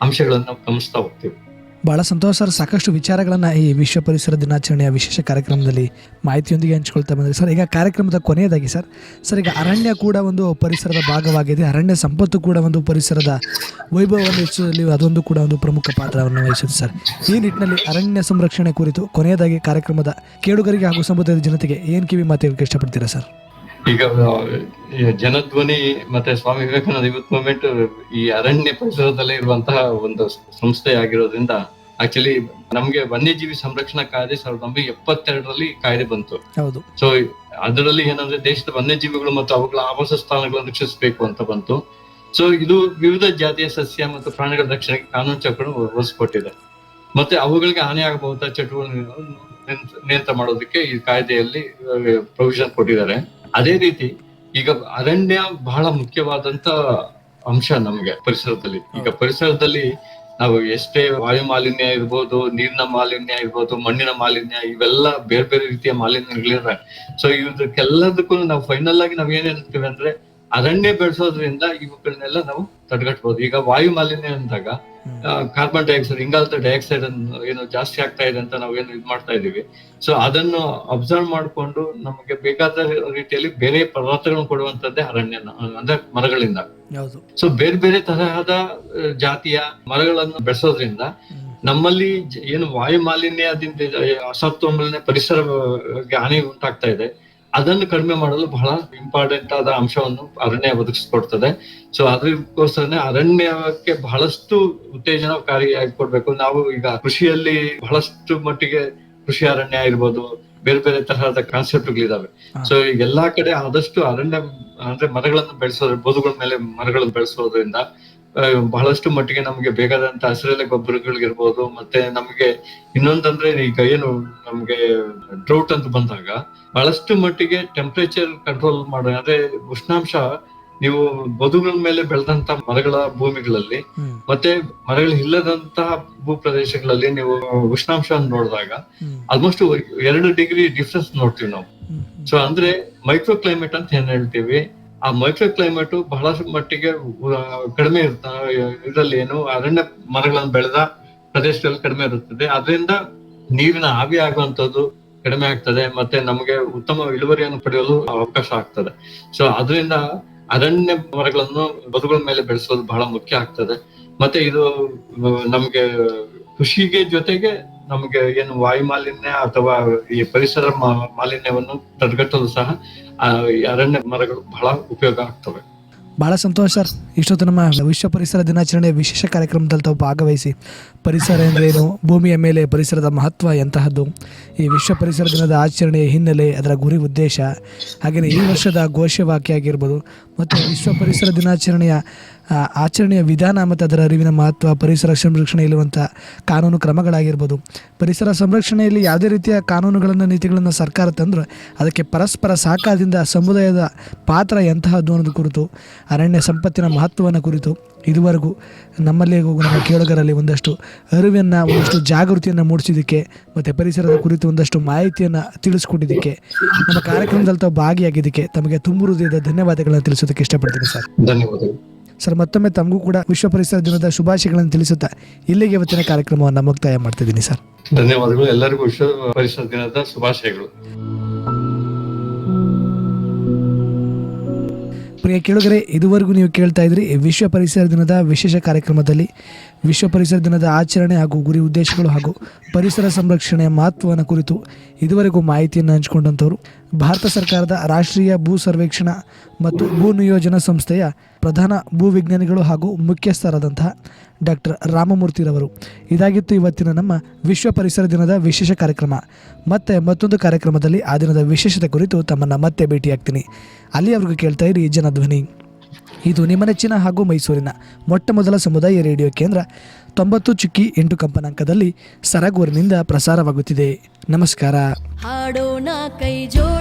[SPEAKER 3] ಅಂಶಗಳನ್ನು ಗಮನಿಸ್ತಾ ಹೋಗ್ತೀವಿ.
[SPEAKER 2] ಭಾಳ ಸಂತೋಷ ಸರ್. ಸಾಕಷ್ಟು ವಿಚಾರಗಳನ್ನು ಈ ವಿಶ್ವ ಪರಿಸರ ದಿನಾಚರಣೆಯ ವಿಶೇಷ ಕಾರ್ಯಕ್ರಮದಲ್ಲಿ ಮಾಹಿತಿಯೊಂದಿಗೆ ಹಂಚ್ಕೊಳ್ತಾ ಬಂದರೆ ಸರ್. ಈಗ ಕಾರ್ಯಕ್ರಮದ ಕೊನೆಯದಾಗಿ ಸರ್. ಸರ್, ಈಗ ಅರಣ್ಯ ಕೂಡ ಒಂದು ಪರಿಸರದ ಭಾಗವಾಗಿದೆ. ಅರಣ್ಯ ಸಂಪತ್ತು ಕೂಡ ಒಂದು ಪರಿಸರದ ವೈಭವವನ್ನು ಹೆಚ್ಚಿಸಲು ಅದೊಂದು ಕೂಡ ಒಂದು ಪ್ರಮುಖ ಪಾತ್ರವನ್ನು ವಹಿಸುತ್ತೆ ಸರ್. ಈ ನಿಟ್ಟಿನಲ್ಲಿ ಅರಣ್ಯ ಸಂರಕ್ಷಣೆ ಕುರಿತು ಕೊನೆಯದಾಗಿ ಕಾರ್ಯಕ್ರಮದ ಕೇಳುಗರಿಗೆ ಹಾಗೂ ಸಮುದಾಯದ ಜನತೆಗೆ ಏನು ಕಿವಿ ಮಾತು ಇಷ್ಟಪಡ್ತೀರಾ ಸರ್?
[SPEAKER 3] ಈಗ ಜನಧ್ವನಿ ಮತ್ತೆ ಸ್ವಾಮಿ ವಿವೇಕಾನಂದ ಯೂತ್ ಮೂವ್ಮೆಂಟ್ ಈ ಅರಣ್ಯ ಪರಿಸರದಲ್ಲೇ ಇರುವಂತಹ ಒಂದು ಸಂಸ್ಥೆ ಆಗಿರೋದ್ರಿಂದ ಆಕ್ಚುಲಿ ನಮ್ಗೆ ವನ್ಯಜೀವಿ ಸಂರಕ್ಷಣಾ ಕಾಯ್ದೆ ಸಾವಿರದ ಒಂಬೈನೂರ ಎಪ್ಪತ್ತೆರಡರಲ್ಲಿ ಕಾಯ್ದೆ ಬಂತು.
[SPEAKER 2] ಹೌದು.
[SPEAKER 3] ಸೊ ಅದರಲ್ಲಿ ಏನಂದ್ರೆ ದೇಶದ ವನ್ಯಜೀವಿಗಳು ಮತ್ತು ಅವುಗಳ ಆವಾಸ ಸ್ಥಾನಗಳನ್ನು ರಕ್ಷಿಸಬೇಕು ಅಂತ ಬಂತು. ಸೊ ಇದು ವಿವಿಧ ಜಾತಿಯ ಸಸ್ಯ ಮತ್ತು ಪ್ರಾಣಿಗಳ ರಕ್ಷಣೆಗೆ ಕಾನೂನು ಚೌಕಟ್ಟು ಒದಗಿಸ್ಕೊಟ್ಟಿದೆ ಮತ್ತೆ ಅವುಗಳಿಗೆ ಹಾನಿಯಾಗಬಹುದಾದ ಚಟುವಟಿಕೆ ನಿಯಂತ್ರ- ನಿಯಂತ್ರಣ ಮಾಡೋದಕ್ಕೆ ಈ ಕಾಯ್ದೆಯಲ್ಲಿ ಪ್ರೊವಿಷನ್ ಕೊಟ್ಟಿದ್ದಾರೆ. ಅದೇ ರೀತಿ ಈಗ ಅರಣ್ಯ ಬಹಳ ಮುಖ್ಯವಾದಂತ ಅಂಶ ನಮ್ಗೆ ಪರಿಸರದಲ್ಲಿ. ಈಗ ಪರಿಸರದಲ್ಲಿ ನಾವು ಎಷ್ಟೇ ವಾಯು ಮಾಲಿನ್ಯ ಇರ್ಬೋದು ನೀರಿನ ಮಾಲಿನ್ಯ ಇರ್ಬೋದು ಮಣ್ಣಿನ ಮಾಲಿನ್ಯ ಇವೆಲ್ಲ ಬೇರೆ ಬೇರೆ ರೀತಿಯ ಮಾಲಿನ್ಯಗಳಿರ ಸೊ ಇದಕ್ಕೆಲ್ಲದಕ್ಕೂ ನಾವು ಫೈನಲ್ ಆಗಿ ನಾವ್ ಏನ್ ಹೇಳ್ತೀವಿ ಅಂದ್ರೆ ಅರಣ್ಯ ಬೆಳೆಸೋದ್ರಿಂದ ಇವುಗಳನ್ನೆಲ್ಲ ನಾವು ತಡೆಗಟ್ಬಹುದು ಈಗ ವಾಯು ಮಾಲಿನ್ಯ ಅಂದಾಗ ಕಾರ್ಬನ್ ಡೈಆಕ್ಸೈಡ್ ಇಂಗಾಲದ ಡೈಆಕ್ಸೈಡ್ ಅನ್ನು ಏನು ಜಾಸ್ತಿ ಆಗ್ತಾ ಇದೆ ಅಂತ ನಾವು ಏನು ಇದು ಮಾಡ್ತಾ ಇದೀವಿ ಸೊ ಅದನ್ನು ಅಬ್ಸರ್ವ್ ಮಾಡಿಕೊಂಡು ನಮಗೆ ಬೇಕಾದ ರೀತಿಯಲ್ಲಿ ಬೇರೆ ಪದಾರ್ಥಗಳನ್ನು ಕೊಡುವಂತದ್ದೇ ಅರಣ್ಯ ಅಂದ್ರೆ ಮರಗಳಿಂದ.
[SPEAKER 2] ಹೌದು.
[SPEAKER 3] ಸೊ ಬೇರೆ ಬೇರೆ ತರಹದ ಜಾತಿಯ ಮರಗಳನ್ನು ಬೆಳೆಸೋದ್ರಿಂದ ನಮ್ಮಲ್ಲಿ ಏನು ವಾಯು ಮಾಲಿನ್ಯದಿಂದ ಅಸತ್ವಮಲಿನ ಪರಿಸರ ಹಾನಿ ಉಂಟಾಗ್ತಾ ಇದೆ. ಅದನ್ನು ಕಡಿಮೆ ಮಾಡಲು ಬಹಳ ಇಂಪಾರ್ಟೆಂಟ್ ಆದ ಅಂಶವನ್ನು ಅರಣ್ಯ ಒದಗಿಸ್ಕೊಡ್ತದೆ. ಸೊ ಅದಕ್ಕೋಸ್ಕರನೇ ಅರಣ್ಯಕ್ಕೆ ಬಹಳಷ್ಟು ಉತ್ತೇಜನಕಾರಿಯಾಗಿ ಕೊಡ್ಬೇಕು ನಾವು ಈಗ ಕೃಷಿಯಲ್ಲಿ ಬಹಳಷ್ಟು ಮಟ್ಟಿಗೆ ಕೃಷಿ ಅರಣ್ಯ ಇರ್ಬೋದು ಬೇರೆ ಬೇರೆ ತರಹದ ಕಾನ್ಸೆಪ್ಟ್ಗಳಿದಾವೆ
[SPEAKER 2] ಇದಾವೆ
[SPEAKER 3] ಸೊ ಈಗ ಎಲ್ಲಾ ಕಡೆ ಆದಷ್ಟು ಅರಣ್ಯ ಅಂದ್ರೆ ಮರಗಳನ್ನು ಬೆಳೆಸೋದ್ರ ಬದುಗಳ ಮೇಲೆ ಮರಗಳನ್ನು ಬೆಳೆಸೋದ್ರಿಂದ ಬಹಳಷ್ಟು ಮಟ್ಟಿಗೆ ನಮಗೆ ಬೇಕಾದಂತ ಹಸಿರೆಲೆ ಗೊಬ್ಬರಗಳಿಗಿರ್ಬೋದು ಮತ್ತೆ ನಮಗೆ ಇನ್ನೊಂದಂದ್ರೆ ಈಗ ಏನು ನಮ್ಗೆ ಡ್ರೌಟ್ ಅಂತ ಬಂದಾಗ ಬಹಳಷ್ಟು ಮಟ್ಟಿಗೆ ಟೆಂಪರೇಚರ್ ಕಂಟ್ರೋಲ್ ಮಾಡೋ ಅಂದ್ರೆ ಉಷ್ಣಾಂಶ ನೀವು ಬದುಗಳ ಮೇಲೆ ಬೆಳೆದಂತ ಮರಗಳ ಭೂಮಿಗಳಲ್ಲಿ ಮತ್ತೆ ಮರಗಳು ಇಲ್ಲದಂತಹ ಭೂ ಪ್ರದೇಶಗಳಲ್ಲಿ ನೀವು ಉಷ್ಣಾಂಶವನ್ನು ನೋಡಿದಾಗ ಆಲ್ಮೋಸ್ಟ್ ಎರಡು ಡಿಗ್ರಿ ಡಿಫ್ರೆನ್ಸ್ ನೋಡ್ತೀವಿ ನಾವು. ಸೊ ಅಂದ್ರೆ ಮೈಕ್ರೋ ಕ್ಲೈಮೇಟ್ ಅಂತ ಏನ್ ಹೇಳ್ತೀವಿ? ಆ ಮೈಕ್ರೋ ಕ್ಲೈಮೇಟ್ ಬಹಳಷ್ಟು ಮಟ್ಟಿಗೆ ಕಡಿಮೆ ಇರ್ತ, ಇದರಲ್ಲಿ ಏನು ಅರಣ್ಯ ಮರಗಳನ್ನು ಬೆಳೆದ ಪ್ರದೇಶದಲ್ಲಿ ಕಡಿಮೆ ಇರುತ್ತದೆ. ಅದರಿಂದ ನೀರಿನ ಆವಿ ಆಗುವಂತದ್ದು ಕಡಿಮೆ ಆಗ್ತದೆ, ಮತ್ತೆ ನಮಗೆ ಉತ್ತಮ ಇಳುವರಿಯನ್ನು ಪಡೆಯಲು ಅವಕಾಶ ಆಗ್ತದೆ. ಸೊ ಅದರಿಂದ ಅರಣ್ಯ ಮರಗಳನ್ನು ಬದುಗಳ ಮೇಲೆ ಬೆಳೆಸೋದು ಬಹಳ ಮುಖ್ಯ ಆಗ್ತದೆ. ಮತ್ತೆ ಇದು ನಮ್ಗೆ ಕೃಷಿಗೆ ಜೊತೆಗೆ ನಮಗೆ ಏನು ವಾಯು ಮಾಲಿನ್ಯ ಅಥವಾ ಈ ಪರಿಸರ ಮಾಲಿನ್ಯವನ್ನು ತಡೆಗಟ್ಟಲು ಸಹ ಅರಣ್ಯ ಮರಗಳು ಬಹಳ ಉಪಯೋಗ ಆಗ್ತವೆ.
[SPEAKER 2] ಬಹಳ ಸಂತೋಷ ಸರ್. ಇಷ್ಟೊತ್ತು ನಮ್ಮ ವಿಶ್ವ ಪರಿಸರ ದಿನಾಚರಣೆ ವಿಶೇಷ ಕಾರ್ಯಕ್ರಮದಲ್ಲಿ ತಾವು ಭಾಗವಹಿಸಿ, ಪರಿಸರ ಎಂದರೇನು ಭೂಮಿಯ ಮೇಲೆ ಪರಿಸರದ ಮಹತ್ವ ಎಂತಹದ್ದು, ಈ ವಿಶ್ವ ಪರಿಸರ ದಿನದ ಆಚರಣೆಯ ಹಿನ್ನೆಲೆ, ಅದರ ಗುರಿ ಉದ್ದೇಶ, ಹಾಗೆಯೇ ಈ ವರ್ಷದ ಘೋಷವಾಕ್ಯ ಆಗಿರ್ಬೋದು, ಮತ್ತು ವಿಶ್ವ ಪರಿಸರ ದಿನಾಚರಣೆಯ ಆಚರಣೆಯ ವಿಧಾನ ಮತ್ತು ಅದರ ಅರಿವಿನ ಮಹತ್ವ, ಪರಿಸರ ಸಂರಕ್ಷಣೆಯಲ್ಲಿರುವಂಥ ಕಾನೂನು ಕ್ರಮಗಳಾಗಿರ್ಬೋದು. ಪರಿಸರ ಸಂರಕ್ಷಣೆಯಲ್ಲಿ ಯಾವುದೇ ರೀತಿಯ ಕಾನೂನುಗಳನ್ನು, ನೀತಿಗಳನ್ನು ಸರ್ಕಾರ ತಂದರೆ ಅದಕ್ಕೆ ಪರಸ್ಪರ ಸಹಕಾರದಿಂದ ಸಮುದಾಯದ ಪಾತ್ರ ಎಂತಹದ್ದು ಅನ್ನೋದು ಕುರಿತು, ಅರಣ್ಯ ಸಂಪತ್ತಿನ ಮಹತ್ವವನ್ನು ಕುರಿತು ಇದುವರೆಗೂ ನಮ್ಮಲ್ಲಿ ನಮ್ಮ ಕೇಳುಗರಲ್ಲಿ ಒಂದಷ್ಟು ಅರಿವನ್ನು, ಒಂದಷ್ಟು ಜಾಗೃತಿಯನ್ನು ಮೂಡಿಸಿದ್ದಕ್ಕೆ ಮತ್ತು ಪರಿಸರದ ಕುರಿತು ಒಂದಷ್ಟು ಮಾಹಿತಿಯನ್ನು ತಿಳಿಸ್ಕೊಟ್ಟಿದ್ದಕ್ಕೆ, ನಮ್ಮ ಕಾರ್ಯಕ್ರಮದಲ್ಲಿ ತಾವು ಭಾಗಿಯಾಗಿದ್ದಕ್ಕೆ ತಮಗೆ ತುಂಬ ಹೃದಯದ ಧನ್ಯವಾದಗಳನ್ನು ತಿಳಿಸೋದಕ್ಕೆ ಇಷ್ಟಪಡ್ತೀನಿ ಸರ್.
[SPEAKER 3] ಧನ್ಯವಾದಗಳು.
[SPEAKER 2] ಸರ್ ಮತ್ತೊಮ್ಮೆ ತಮಗೂ ಕೂಡ ವಿಶ್ವ ಪರಿಸರ ದಿನದ ಶುಭಾಶಯಗಳನ್ನು ತಿಳಿಸುತ್ತಾ ಇಲ್ಲಿಗೆ ಇವತ್ತಿನ ಕಾರ್ಯಕ್ರಮವನ್ನು ಮುಕ್ತಾಯ ಮಾಡ್ತಿದ್ದೀನಿ ಸರ್.
[SPEAKER 3] ಧನ್ಯವಾದಗಳು. ಎಲ್ಲರಿಗೂ ವಿಶ್ವ ಪರಿಸರ ದಿನದ ಶುಭಾಶಯಗಳು.
[SPEAKER 2] ಪ್ರಿಯ ಕೇಳುಗರೆ ಇದುವರೆಗೂ ನೀವು ಕೇಳ್ತಾ ಇದ್ರಿ ವಿಶ್ವ ಪರಿಸರ ದಿನದ ವಿಶೇಷ ಕಾರ್ಯಕ್ರಮದಲ್ಲಿ ವಿಶ್ವ ಪರಿಸರ ದಿನದ ಆಚರಣೆ ಹಾಗೂ ಗುರಿ ಉದ್ದೇಶಗಳು ಹಾಗೂ ಪರಿಸರ ಸಂರಕ್ಷಣೆಯ ಮಹತ್ವವನ್ನು ಕುರಿತು ಇದುವರೆಗೂ ಮಾಹಿತಿಯನ್ನು ಹಂಚಿಕೊಂಡಂಥವರು. ಭಾರತ ಸರ್ಕಾರದ ರಾಷ್ಟ್ರೀಯ ಭೂ ಸರ್ವೇಕ್ಷಣಾ ಮತ್ತು ಭೂ ನಿಯೋಜನಾ ಸಂಸ್ಥೆಯ ಪ್ರಧಾನ ಭೂ ವಿಜ್ಞಾನಿಗಳು ಹಾಗೂ ಮುಖ್ಯಸ್ಥರಾದಂತಹ ಡಾಕ್ಟರ್ ರಾಮಮೂರ್ತಿರವರು ಇದಾಗಿತ್ತು ಇವತ್ತಿನ ನಮ್ಮ ವಿಶ್ವ ಪರಿಸರ ದಿನದ ವಿಶೇಷ ಕಾರ್ಯಕ್ರಮ. ಮತ್ತೆ ಮತ್ತೊಂದು ಕಾರ್ಯಕ್ರಮದಲ್ಲಿ ಆ ದಿನದ ವಿಶೇಷತೆ ಕುರಿತು ತಮ್ಮನ್ನು ಮತ್ತೆ ಭೇಟಿಯಾಗ್ತೀನಿ. ಅಲ್ಲಿಯವರೆಗೂ ಕೇಳ್ತಾ ಇರಿ, ಜನಧ್ವನಿ. ಇದು ನಿಮ್ಮನೆಚ್ಚಿನ ಹಾಗೂ ಮೈಸೂರಿನ ಮೊಟ್ಟ ಮೊದಲ ಸಮುದಾಯ ರೇಡಿಯೋ ಕೇಂದ್ರ ತೊಂಬತ್ತು ಚುಕ್ಕಿ ಎಂಟು ಕಂಪನಾಂಕದಲ್ಲಿ ಸರಗೂರಿನಿಂದ ಪ್ರಸಾರವಾಗುತ್ತಿದೆ. ನಮಸ್ಕಾರ.
[SPEAKER 1] ಹಾಡೋಣ, ಕೈ ಜೋ